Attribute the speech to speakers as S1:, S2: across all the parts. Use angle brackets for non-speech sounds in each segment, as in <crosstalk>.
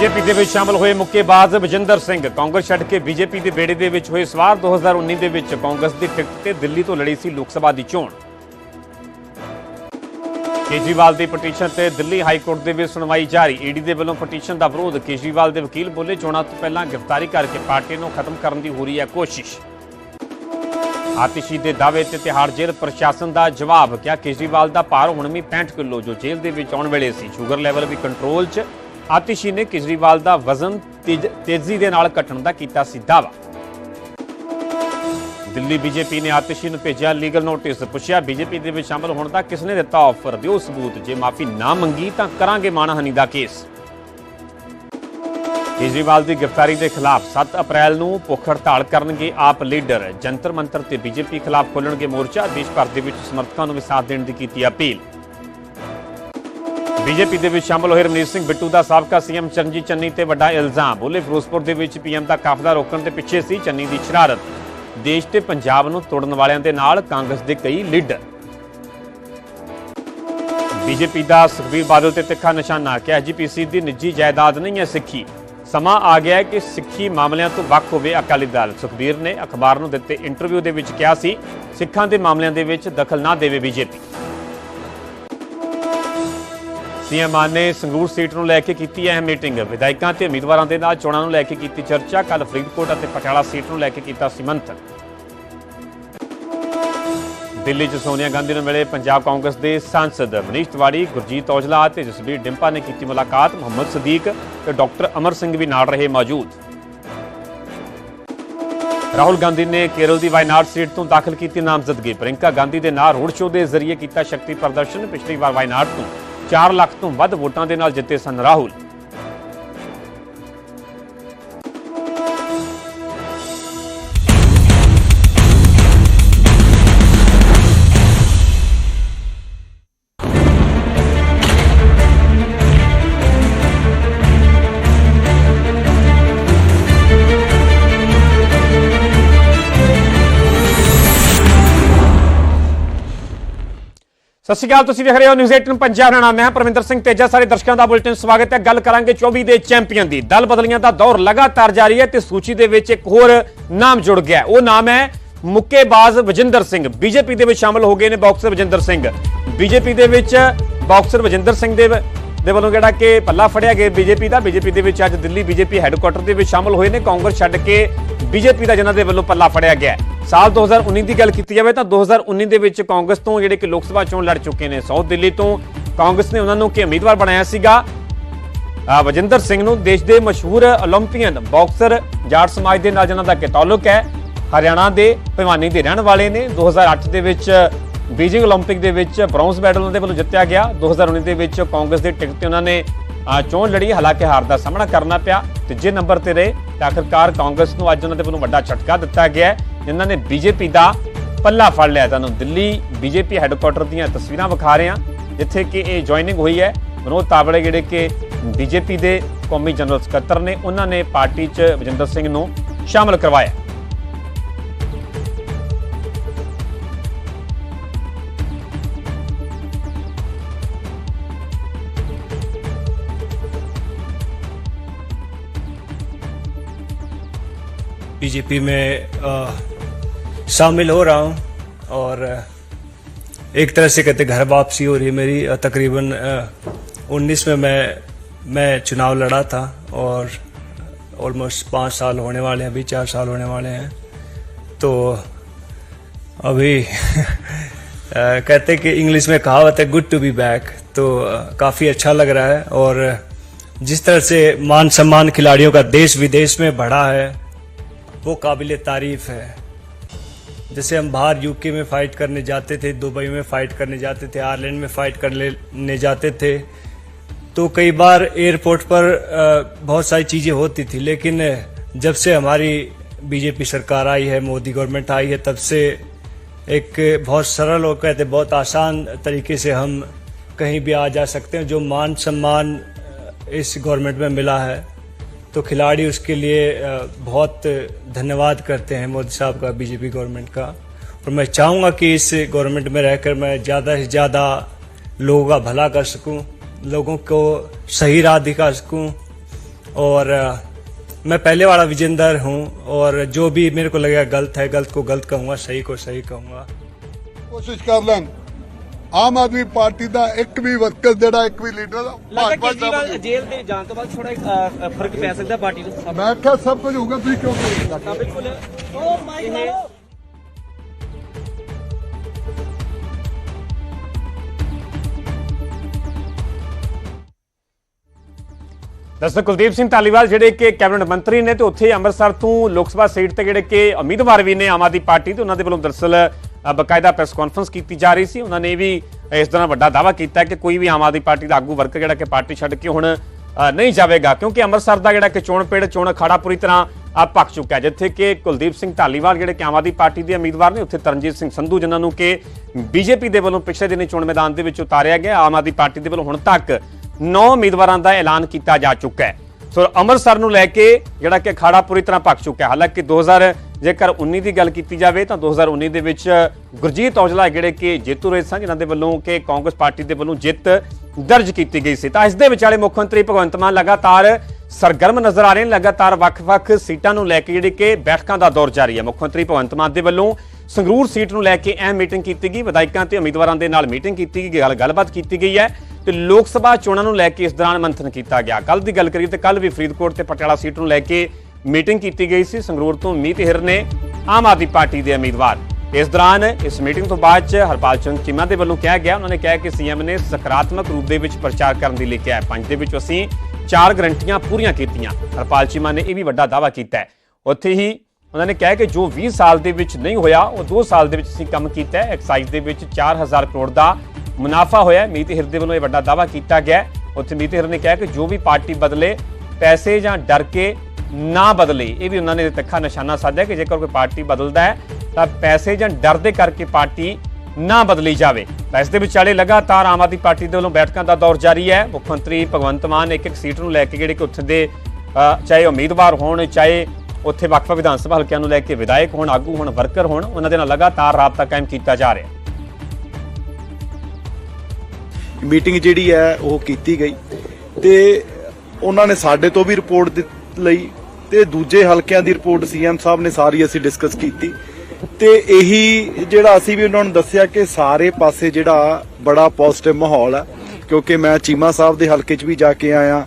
S1: BJP ਦੇ ਵਿੱਚ ਸ਼ਾਮਲ ਹੋਏ ਮੁੱਕੇਬਾਜ਼ ਵਜਿੰਦਰ ਸਿੰਘ। ਕਾਂਗਰਸ ਛੱਡ ਕੇ ਬੀਜੇਪੀ ਦੇ ਬੇੜੇ ਦੇ ਵਿੱਚ ਹੋਏ ਸਵਾਰ 2019 ਦੇ ਵਿੱਚ ਕਾਂਗਰਸ ਦੀ ਟਿਕਟ ਤੇ ਦਿੱਲੀ ਤੋਂ ਲੜੀ ਸੀ ਲੋਕ ਸਭਾ ਦੀ ਚੋਣ। ਕੇਜਰੀਵਾਲ ਦੀ ਪਟੀਸ਼ਨ ਤੇ ਦਿੱਲੀ ਹਾਈ ਕੋਰਟ ਦੇ ਵਿੱਚ ਸੁਣਵਾਈ ਜਾਰੀ। ਈਡੀ ਦੇ ਵੱਲੋਂ ਪਟੀਸ਼ਨ ਦਾ ਵਿਰੋਧ ਕੇਜਰੀਵਾਲ ਦੇ ਵਕੀਲ ਬੋਲੇ ਚੋਣਾਂ ਤੋਂ ਪਹਿਲਾਂ ਗ੍ਰਿਫਤਾਰੀ ਕਰਕੇ ਪਾਰਟੀ ਨੂੰ ਖਤਮ ਕਰਨ ਦੀ ਹੋ ਰਹੀ ਹੈ ਕੋਸ਼ਿਸ਼। ਆਤਿਸ਼ੀ ਦੇ ਦਾਅਵੇ ਤੇ ਤਿਹਾੜ ਜੇਲ੍ਹ ਪ੍ਰਸ਼ਾਸਨ ਦਾ ਜਵਾਬ, ਕਿਹਾ ਕੇਜਰੀਵਾਲ ਦਾ ਭਾਰ ਹੁਣ ਵੀ 65 ਕਿਲੋ, ਜੋ ਜੇਲ੍ਹ ਦੇ ਵਿੱਚ ਆਉਣ ਵੇਲੇ ਸੀ। ਸ਼ੂਗਰ ਲੈਵਲ ਵੀ ਕੰਟਰੋਲ 'ਚ ਆਤਿਸ਼ੀ ਨੇ ਕੇਜਰੀਵਾਲ ਦਾ ਵਜ਼ਨ ਤੇਜ਼ੀ ਦੇ ਨਾਲ ਘਟਣ ਦਾ ਕੀਤਾ ਸੀ ਦਾਅਵਾ। ਦਿੱਲੀ ਬੀਜੇਪੀ ਨੇ ਆਤਿਸ਼ੀ ਨੂੰ ਭੇਜਿਆ ਲੀਗਲ ਨੋਟਿਸ। ਪੁੱਛਿਆ, ਬੀਜੇਪੀ ਦੇ ਵਿੱਚ ਸ਼ਾਮਲ ਹੋਣ ਦਾ ਕਿਸ ਨੇ ਦਿੱਤਾ ਆਫਰ ਦਿਓ ਸਬੂਤ। ਜੇ ਮਾਫੀ ਨਾ ਮੰਗੀ ਤਾਂ ਕਰਾਂਗੇ ਮਾਣਹਾਨੀ ਦਾ ਕੇਸ। ਕੇਜਰੀਵਾਲ ਦੀ ਗ੍ਰਿਫਤਾਰੀ ਦੇ ਖਿਲਾਫ 7 ਅਪ੍ਰੈਲ ਨੂੰ ਭੁੱਖ ਹੜਤਾਲ ਕਰਨਗੇ ਆਪ ਲੀਡਰ। ਜੰਤਰ ਮੰਤਰ ਤੇ ਬੀਜੇਪੀ ਖਿਲਾਫ ਖੋਲਣਗੇ ਮੋਰਚਾ। ਦੇਸ਼ ਭਰ ਦੇ ਵਿੱਚ ਸਮਰਥਕਾਂ ਨੂੰ ਵੀ ਸਾਥ ਦੇਣ ਦੀ ਕੀਤੀ ਅਪੀਲ। ਬੀਜੇਪੀ ਦੇ ਵਿੱਚ ਸ਼ਾਮਲ ਹੋਏ ਰਮਨੀਤ ਸਿੰਘ ਬਿੱਟੂ ਦਾ ਸਾਬਕਾ ਸੀਐਮ ਚਰਨਜੀਤ ਚੰਨੀ ਤੇ ਵੱਡਾ ਇਲਜ਼ਾਮ। ਬੋਲੇ ਫਿਰੋਜ਼ਪੁਰ ਦੇ ਵਿੱਚ ਪੀਐਮ ਦਾ ਕਾਫਲਾ ਰੋਕਣ ਦੇ ਪਿੱਛੇ ਸੀ ਚੰਨੀ ਦੀ ਸ਼ਰਾਰਤ। ਦੇਸ਼ ਤੇ ਪੰਜਾਬ ਨੂੰ ਤੋੜਨ ਵਾਲਿਆਂ ਦੇ ਨਾਲ ਕਾਂਗਰਸ ਦੇ ਕਈ ਲੀਡਰ। ਬੀਜੇਪੀ ਦਾ ਸੁਖਬੀਰ ਬਾਦਲ ਤੇ ਤਿੱਖਾ ਨਿਸ਼ਾਨਾ ਕਿ ਐਜੀਪੀਸੀ ਦੀ ਨਿੱਜੀ ਜਾਇਦਾਦ ਨਹੀਂ ਹੈ ਸਿੱਖੀ। ਸਮਾਂ ਆ ਗਿਆ ਕਿ ਸਿੱਖੀ ਮਾਮਲਿਆਂ ਤੋਂ ਵੱਖ ਹੋਵੇ ਅਕਾਲੀ ਦਲ। ਸੁਖਬੀਰ ਨੇ ਅਖਬਾਰ ਨੂੰ ਦਿੱਤੇ ਇੰਟਰਵਿਊ ਦੇ ਵਿੱਚ ਕਿਹਾ ਸੀ, ਸਿੱਖਾਂ ਦੇ ਮਾਮਲਿਆਂ ਦੇ ਵਿੱਚ ਦਖਲ ਨਾ ਦੇਵੇ ਬੀਜੇਪੀ। ਸੀਐਮ ਮਾਨ ਨੇ ਸੰਗਰੂਰ ਸੀਟ ਨੂੰ ਲੈ ਕੇ ਕੀਤੀ ਹੈ ਮੀਟਿੰਗ। ਵਿਧਾਇਕਾਂ ਤੇ ਉਮੀਦਵਾਰਾਂ ਦੇ ਨਾਲ ਚੋਣਾਂ ਨੂੰ ਲੈ ਕੇ ਕੀਤੀ ਚਰਚਾ। ਕੱਲ ਫਰੀਦਕੋਟ ਅਤੇ ਪਟਿਆਲਾ ਸੀਟ ਨੂੰ ਲੈ ਕੇ ਕੀਤਾ ਸੀ ਮੰਥਨ ਦਿੱਲੀ 'ਚ ਸੋਨੀਆ ਗਾਂਧੀ ਨੂੰ ਮਿਲੇ ਪੰਜਾਬ ਕਾਂਗਰਸ ਦੇ ਸਾਂਸਦ ਮਨੀਸ਼ ਤਿਵਾੜੀ, ਗੁਰਜੀਤ ਔਜਲਾ ਅਤੇ ਜਸਬੀਰ ਡਿੰਪਾ ਨੇ ਕੀਤੀ ਮੁਲਾਕਾਤ। ਮੁਹੰਮਦ ਸਦੀਕ ਤੇ ਡਾਕਟਰ ਅਮਰ ਸਿੰਘ ਵੀ ਨਾਲ ਰਹੇ ਮੌਜੂਦ। ਰਾਹੁਲ ਗਾਂਧੀ ਨੇ ਕੇਰਲ ਦੀ ਵਾਇਨਾਡ ਸੀਟ ਤੋਂ ਦਾਖਲ ਕੀਤੀ ਨਾਮਜ਼ਦਗੀ। ਪ੍ਰਿੰਕਾ ਗਾਂਧੀ ਦੇ ਨਾਲ ਰੋਡ ਸ਼ੋਅ ਦੇ ਜ਼ਰੀਏ ਕੀਤਾ ਸ਼ਕਤੀ ਪ੍ਰਦਰਸ਼ਨ। ਪਿਛਲੀ ਵਾਰ ਵਾਇਨਾਡ ਤੋਂ 4 ਲੱਖ ਤੋਂ ਵੱਧ ਵੋਟਾਂ ਦੇ ਨਾਲ ਜਿੱਤੇ ਸਨ ਰਾਹੁਲ। ਸਤਿ ਸ਼੍ਰੀ ਅਕਾਲ, ਤੁਸੀਂ ਵੇਖ ਰਹੇ ਹੋ ਨਿਊਜ਼ 18 ਪੰਜਾਬ। ਦਾ ਨਾਮ ਹੈ ਪਰਮਿੰਦਰ ਸਿੰਘ ਤੇਜਾ। ਸਾਰੇ ਦਰਸ਼ਕਾਂ ਦਾ ਬੁਲੇਟਿਨ ਸਵਾਗਤ ਹੈ। ਗੱਲ ਕਰਾਂਗੇ 24 ਦੇ ਚੈਂਪੀਅਨ ਦੀ। ਦਲ ਬਦਲੀਆਂ ਦਾ ਦੌਰ ਲਗਾਤਾਰ ਜਾਰੀ ਹੈ ਤੇ ਸੂਚੀ ਦੇ ਵਿੱਚ ਇੱਕ ਹੋਰ ਨਾਮ ਜੁੜ ਗਿਆ ਉਹ ਨਾਮ ਹੈ ਮੁੱਕੇਬਾਜ਼ ਵਜਿੰਦਰ ਸਿੰਘ। ਬੀਜੇਪੀ ਦੇ ਵਿੱਚ ਸ਼ਾਮਲ ਹੋ ਗਏ ਨੇ ਬਾਕਸਰ ਵਜਿੰਦਰ ਸਿੰਘ। ਬੀਜੇਪੀ ਦੇ ਵਿੱਚ ਬਾਕਸਰ ਵਜਿੰਦਰ ਸਿੰਘ ਦੇ ਦੇ ਵੱਲੋਂ ਜਿਹੜਾ ਕਿ ਪੱਲਾ ਫੜਿਆ ਗਿਆ ਬੀਜੇਪੀ ਦਾ, ਬੀਜੇਪੀ ਦੇ ਵਿੱਚ ਅੱਜ ਦਿੱਲੀ ਬੀਜੇਪੀ ਹੈੱਡਕੁਆਟਰ ਦੇ ਵਿੱਚ ਸ਼ਾਮਲ ਹੋਏ ਨੇ। ਕਾਂਗਰਸ ਛੱਡ ਕੇ ਬੀਜੇਪੀ ਦਾ ਜਿਨ੍ਹਾਂ ਦੇ ਵੱਲੋਂ ਪੱਲਾ ਫੜਿਆ ਗਿਆ ਸਾਲ 2019 ਦੀ ਗੱਲ ਕੀਤੀ ਜਾਵੇ ਤਾਂ 2019 ਦੇ ਵਿੱਚ ਕਾਂਗਰਸ ਤੋਂ ਜਿਹੜੇ ਕਿ ਲੋਕ ਸਭਾ ਚੋਣ ਲੜ ਚੁੱਕੇ ਨੇ। ਸਾਊਥ ਦਿੱਲੀ ਤੋਂ ਕਾਂਗਰਸ ਨੇ ਉਹਨਾਂ ਨੂੰ ਕਿ ਉਮੀਦਵਾਰ ਬਣਾਇਆ ਸੀਗਾ। ਵਜਿੰਦਰ ਸਿੰਘ ਨੂੰ ਦੇਸ਼ ਦੇ ਮਸ਼ਹੂਰ 올림픽ੀਅਨ ਬਾਕਸਰ ਜਾਟ ਸਮਾਜ ਦੇ ਨਾਲ ਜਿਨ੍ਹਾਂ ਦਾ ਕਿ ਤਾਲੁਕ ਹੈ, ਹਰਿਆਣਾ ਦੇ ਭਿਵਾਨੀ ਦੇ ਰਹਿਣ ਵਾਲੇ ਨੇ। 2008 ਦੇ ਵਿੱਚ ਬੀਜਿੰਗ 올림픽 ਦੇ ਵਿੱਚ ਬ੍ਰੌਂਜ਼ ਮੈਡਲ ਉਹਨਾਂ ਦੇ ਵੱਲੋਂ ਜਿੱਤਿਆ ਗਿਆ 2019 ਦੇ ਵਿੱਚ ਕਾਂਗਰਸ ਦੀ ਟਿਕਟ ਤੇ ਉਹਨਾਂ ਨੇ ਅ, ਚੋਣ ਲੜੀ ਹਾਲਾਂਕਿ ਹਾਰ ਦਾ ਸਾਹਮਣਾ ਕਰਨਾ ਪਿਆ ਤੀਜੇ ਨੰਬਰ ਤੇ ਰਹੇ ਤੇ ਆਖਰਕਾਰ ਕਾਂਗਰਸ ਨੂੰ ਅੱਜ ਉਹਨਾਂ ਦੇ ਵੱਲੋਂ ਵੱਡਾ ਝਟਕਾ ਦਿੱਤਾ ਗਿਆ ਹੈ ਜਿਨ੍ਹਾਂ ਨੇ ਬੀਜੇਪੀ ਦਾ ਪੱਲਾ ਫੜ ਲਿਆ ਤੁਹਾਨੂੰ ਦਿੱਲੀ ਬੀਜੇਪੀ ਹੈੱਡਕੁਆਟਰ ਦੀਆਂ ਤਸਵੀਰਾਂ ਵਿਖਾ ਰਹੇ ਹਾਂ ਜਿੱਥੇ ਕਿ ਇਹ ਜੁਆਇਨਿੰਗ ਹੋਈ ਹੈ ਵਿਨੋਦ ਤਾਵੜੇ ਜਿਹੜੇ ਕਿ ਬੀਜੇਪੀ ਦੇ ਕੌਮੀ ਜਨਰਲ ਸਕੱਤਰ ਨੇ ਉਹਨਾਂ ਨੇ ਪਾਰਟੀ 'ਚ ਵਜਿੰਦਰ ਸਿੰਘ ਨੂੰ ਸ਼ਾਮਲ ਕਰਵਾਇਆ
S2: बीजेपी में शामिल हो रहा हूँ और एक तरह से कहते घर वापसी हो रही है मेरी। तकरीबन उन्नीस में मैं मैं चुनाव लड़ा था और ऑलमोस्ट पाँच साल होने वाले हैं, अभी चार साल होने वाले हैं। तो अभी <laughs> कहते कि इंग्लिश में कहावत है गुड टू बी बैक तो काफ़ी अच्छा लग रहा है और जिस तरह से मान सम्मान खिलाड़ियों का देश विदेश में बढ़ा है वो काबिल तारीफ़ है। जैसे हम बाहर यूके में फाइट करने जाते थे, दुबई में फाइट करने जाते थे आयरलैंड में फाइट करने जाते थे तो कई बार एयरपोर्ट पर बहुत सारी चीज़ें होती थी, लेकिन जब से हमारी बीजेपी सरकार आई है, मोदी गवर्नमेंट आई है, तब से एक बहुत सरल और कहते बहुत आसान तरीके से हम कहीं भी आ जा सकते हैं, जो मान सम्मान इस गवर्नमेंट में मिला है। तो खिलाड़ी उसके लिए बहुत धन्यवाद करते हैं मोदी साहब का, बीजेपी गवर्नमेंट का। और मैं चाहूँगा कि इस गवर्नमेंट में रहकर मैं ज़्यादा से ज़्यादा लोगों का भला कर सकूँ, लोगों को सही राह दिखा सकूँ। और मैं पहले वाला विजेंदर हूँ और जो भी मेरे को लगेगा गलत है, गलत को गलत कहूँगा, सही को सही कहूँगा।
S3: कोशिश कर लें। ਆਮ ਆਦਮੀ ਪਾਰਟੀ ਦਾ ਇੱਕ ਵੀ ਵਰਕਰ ਜਿਹੜਾ ਇੱਕ ਵੀ ਲੀਡਰ ਭਾਜਪਾ ਦਾ
S4: ਜੇਲ੍ਹ ਦੇ ਜਾਣ ਤੋਂ ਬਾਅਦ ਥੋੜਾ ਫ਼ਰਕ ਪੈ ਸਕਦਾ ਪਾਰਟੀ ਨੂੰ?
S3: ਮੈਂ ਕਿਹਾ ਸਭ ਕੁਝ ਹੋਊਗਾ ਤੁਸੀਂ ਕਿਉਂ ਕਰਦੇ
S4: ਤਾਂ ਬਿਲਕੁਲ। ਉਹ ਮਾਈਕ ਲਾਓ
S1: ਦਰਸ਼ਕ ਕੁਲਦੀਪ ਸਿੰਘ ਧਾਲੀਵਾਲ ਜਿਹੜੇ ਕਿ ਕੈਬਨਿਟ ਮੰਤਰੀ ਨੇ ਤੇ ਉੱਥੇ ਅੰਮ੍ਰਿਤਸਰ ਤੋਂ ਲੋਕ ਸਭਾ ਸੀਟ ਤੇ ਜਿਹੜੇ ਕਿ ਉਮੀਦਵਾਰ ਵੀ ਨੇ ਆਮ ਆਦਮੀ ਪਾਰਟੀ ਤੇ ਉਹਨਾਂ ਦੇ ਵੱਲੋਂ ਦਰਸਲ ਬਕਾਇਦਾ ਪ੍ਰੈਸ ਕਾਨਫਰੰਸ ਕੀਤੀ ਜਾ ਰਹੀ ਸੀ। ਉਹਨਾਂ ਨੇ ਵੀ ਇਸ ਤਰ੍ਹਾਂ ਵੱਡਾ ਦਾਅਵਾ ਕੀਤਾ ਕਿ ਕੋਈ ਵੀ ਆਮ ਆਦਮੀ ਪਾਰਟੀ ਦਾ ਆਗੂ ਵਰਕਰ ਜਿਹੜਾ ਕਿ ਪਾਰਟੀ ਛੱਡ ਕੇ ਹੁਣ ਨਹੀਂ ਜਾਵੇਗਾ, ਕਿਉਂਕਿ ਅੰਮ੍ਰਿਤਸਰ ਦਾ ਜਿਹੜਾ ਕਿ ਚੋਣ ਪੇੜ, ਚੋਣ ਅਖਾੜਾ ਪੂਰੀ ਤਰ੍ਹਾਂ ਆ ਪੱਕ ਚੁੱਕਾ ਹੈ। ਜਿੱਥੇ ਕਿ ਕੁਲਦੀਪ ਸਿੰਘ ਧਾਲੀਵਾਲ ਜਿਹੜੇ ਕਿ ਆਮ ਆਦਮੀ ਪਾਰਟੀ ਦੇ ਉਮੀਦਵਾਰ ਨੇ, ਉੱਥੇ ਤਰਨਜੀਤ ਸਿੰਘ ਸੰਧੂ ਜਿਨ੍ਹਾਂ ਨੂੰ ਕਿ ਬੀਜੇਪੀ ਦੇ ਵੱਲੋਂ ਪਿਛਲੇ ਦਿਨੀ ਚੋਣ ਮੈਦਾਨ ਦੇ ਵਿੱਚ ਉਤਾਰਿਆ ਗਿਆ, ਆਮ ਆਦਮੀ ਪਾਰਟੀ ਦੇ ਵੱਲੋਂ ਹੁਣ ਤੱਕ 9 ਉਮੀਦਵਾਰਾਂ ਦਾ ਐਲਾਨ ਕੀਤਾ ਜਾ ਚੁੱਕਾ ਹੈ। ਸੋ ਅੰਮ੍ਰਿਤਸਰ ਨੂੰ ਲੈ ਕੇ ਜਿਹੜਾ ਕਿ ਅਖਾੜਾ ਪੂਰੀ ਤਰ੍ਹਾਂ ਪੱਕ ਚੁੱਕਾ ਹੈ। ਹਾਲਾਂਕਿ 2000 ਜੇਕਰ 19 ਦੀ ਗੱਲ ਕੀਤੀ ਜਾਵੇ ਤਾਂ 2019 ਦੇ ਵਿੱਚ ਗੁਰਜੀਤ ਔਜਲਾ ਜਿਹੜੇ ਕਿ ਜੇਤੂ ਰਹੇ ਸਨ, ਜਿਨ੍ਹਾਂ ਦੇ ਵੱਲੋਂ ਕਿ ਕਾਂਗਰਸ ਪਾਰਟੀ ਦੇ ਵੱਲੋਂ ਜਿੱਤ ਦਰਜ ਕੀਤੀ ਗਈ ਸੀ। ਤਾਂ ਇਸ ਦੇ ਵਿਚਾਲੇ ਮੁੱਖ ਮੰਤਰੀ ਭਗਵੰਤ ਮਾਨ ਲਗਾਤਾਰ ਸਰਗਰਮ ਨਜ਼ਰ ਆ ਰਹੇ ਨੇ, ਲਗਾਤਾਰ ਵੱਖ-ਵੱਖ ਸੀਟਾਂ ਨੂੰ ਲੈ ਕੇ ਜਿਹੜੀ ਕਿ ਬੈਠਕਾਂ ਦਾ ਦੌਰ ਜਾਰੀ ਹੈ। ਮੁੱਖ ਮੰਤਰੀ ਭਗਵੰਤ ਮਾਨ ਦੇ ਵੱਲੋਂ ਸੰਗਰੂਰ ਸੀਟ ਨੂੰ ਲੈ ਕੇ ਅਹਿਮ ਮੀਟਿੰਗ ਕੀਤੀ ਗਈ। ਵਿਧਾਇਕਾਂ ਤੇ ਉਮੀਦਵਾਰਾਂ ਦੇ ਨਾਲ ਮੀਟਿੰਗ ਕੀਤੀ ਗਈ, ਗੱਲ ਗੱਲਬਾਤ ਕੀਤੀ ਗਈ ਹੈ ਤੇ ਲੋਕ ਸਭਾ ਚੋਣਾਂ ਨੂੰ ਲੈ ਕੇ ਇਸ ਦੌਰਾਨ ਮੰਥਨ ਕੀਤਾ ਗਿਆ। ਕੱਲ ਦੀ ਗੱਲ ਕਰੀਏ ਤੇ ਕੱਲ ਵੀ ਫਰੀਦਕੋਟ ਤੇ ਪਟਿਆਲਾ ਸੀਟ ਨੂੰ ਲੈ ਕੇ ਮੀਟਿੰਗ ਕੀਤੀ ਗਈ ਸੀ। ਸੰਗਰੂਰ ਤੋਂ ਮੀਤ ਹਿਰ ਨੇ ਆਮ ਆਦਮੀ ਪਾਰਟੀ ਦੇ ਉਮੀਦਵਾਰ। ਇਸ ਦੌਰਾਨ ਇਸ ਮੀਟਿੰਗ ਤੋਂ ਬਾਅਦ ਚ ਹਰਪਾਲ ਚੰਦ ਚੀਮਾ ਦੇ ਵੱਲੋਂ ਕਿਹਾ ਗਿਆ, ਉਹਨਾਂ ਨੇ ਕਿਹਾ ਕਿ ਸੀਐਮ ਨੇ ਸਕਾਰਾਤਮਕ ਰੂਪ ਦੇ ਵਿੱਚ ਪ੍ਰਚਾਰ ਕਰਨ ਦੀ ਲਈ ਕਿਹਾ ਪੰਜ ਦੇ ਵਿੱਚ ਅਸੀਂ ਚਾਰ ਗਰੰਟੀਆਂ ਪੂਰੀਆਂ ਕੀਤੀਆਂ। ਹਰਪਾਲ ਚੀਮਾ ਨੇ ਇਹ ਵੀ ਵੱਡਾ ਦਾਅਵਾ ਕੀਤਾ ਉੱਥੇ ਹੀ ਉਹਨਾਂ ਨੇ ਕਿਹਾ ਕਿ ਜੋ 20 ਸਾਲ ਦੇ ਵਿੱਚ ਨਹੀਂ ਹੋਇਆ, ਉਹ 2 ਸਾਲ ਦੇ ਵਿੱਚ ਅਸੀਂ ਕੰਮ ਕੀਤਾ ਐਕਸਾਈਜ਼ ਦੇ ਵਿੱਚ 4000 ਕਰੋੜ ਦਾ ਮੁਨਾਫਾ ਹੋਇਆ ਮੀਤ ਹਿਰ ਦੇ ਵੱਲੋਂ ਇਹ ਵੱਡਾ ਦਾਅਵਾ ਕੀਤਾ ਗਿਆ ਉੱਥੇ ਮੀਤ ਹਿਰ ਨੇ ਕਿਹਾ ਕਿ ਜੋ ਵੀ ਪਾਰਟੀ ਬਦਲੇ ਪੈਸੇ ਜਾਂ ਡਰ ਕੇ ਨਾ ਬਦਲੇ। ਇਹ ਵੀ ਉਹਨਾਂ ਨੇ ਤਿੱਖਾ ਨਿਸ਼ਾਨਾ ਸਾਧਿਆ ਕਿ ਜੇਕਰ ਕੋਈ ਪਾਰਟੀ ਬਦਲਦਾ ਹੈ, ਤਾਂ ਪੈਸੇ ਜਾਂ ਡਰ ਦੇ ਕਰਕੇ ਪਾਰਟੀ ਨਾ ਬਦਲੀ ਜਾਵੇ। ਤਾਂ ਇਸ ਦੇ ਵਿਚਾਲੇ ਲਗਾਤਾਰ ਆਮ ਆਦਮੀ ਪਾਰਟੀ ਦੇ ਵੱਲੋਂ ਬੈਠਕਾਂ ਦਾ ਦੌਰ ਜਾਰੀ ਹੈ। ਮੁੱਖ ਮੰਤਰੀ ਭਗਵੰਤ ਮਾਨ ਇੱਕ ਇੱਕ ਸੀਟ ਨੂੰ ਲੈ ਕੇ ਜਿਹੜੇ ਕਿ ਉੱਥੇ ਦੇ ਚਾਹੇ ਉਮੀਦਵਾਰ ਹੋਣ, ਚਾਹੇ ਉੱਥੇ ਵੱਖ-ਵੱਖ ਵਿਧਾਨ ਸਭਾ ਹਲਕਿਆਂ ਨੂੰ ਲੈ ਕੇ ਵਿਧਾਇਕ ਹੋਣ, ਆਗੂ ਹੋਣ, ਵਰਕਰ ਹੋਣ, ਉਹਨਾਂ ਦੇ ਨਾਲ ਲਗਾਤਾਰ ਰਾਬਤਾ ਕਾਇਮ ਕੀਤਾ ਜਾ ਰਿਹਾ।
S5: ਮੀਟਿੰਗ ਜਿਹੜੀ ਹੈ, ਉਹ ਕੀਤੀ ਗਈ ਤੇ ਉਹਨਾਂ ਨੇ ਸਾਡੇ ਤੋਂ ਵੀ ਰਿਪੋਰਟ ਲਈ। ਤੇ ਦੂਜੇ ਹਲਕਿਆਂ ਦੀ ਰਿਪੋਰਟ ਸੀਐਮ ਸਾਹਿਬ ਨੇ ਸਾਰੀ ਅਸੀਂ ਡਿਸਕਸ ਕੀਤੀ। ਤੇ ਇਹੀ ਜਿਹੜਾ ਅਸੀਂ ਵੀ ਉਹਨਾਂ ਨੂੰ ਦੱਸਿਆ ਕਿ ਸਾਰੇ ਪਾਸੇ ਜਿਹੜਾ ਬੜਾ ਪੋਜ਼ਿਟਿਵ ਮਾਹੌਲ ਹੈ ਕਿਉਂਕਿ ਮੈਂ ਚੀਮਾ ਸਾਹਿਬ ਦੇ ਹਲਕੇ 'ਚ ਵੀ ਜਾ ਕੇ ਆਇਆ,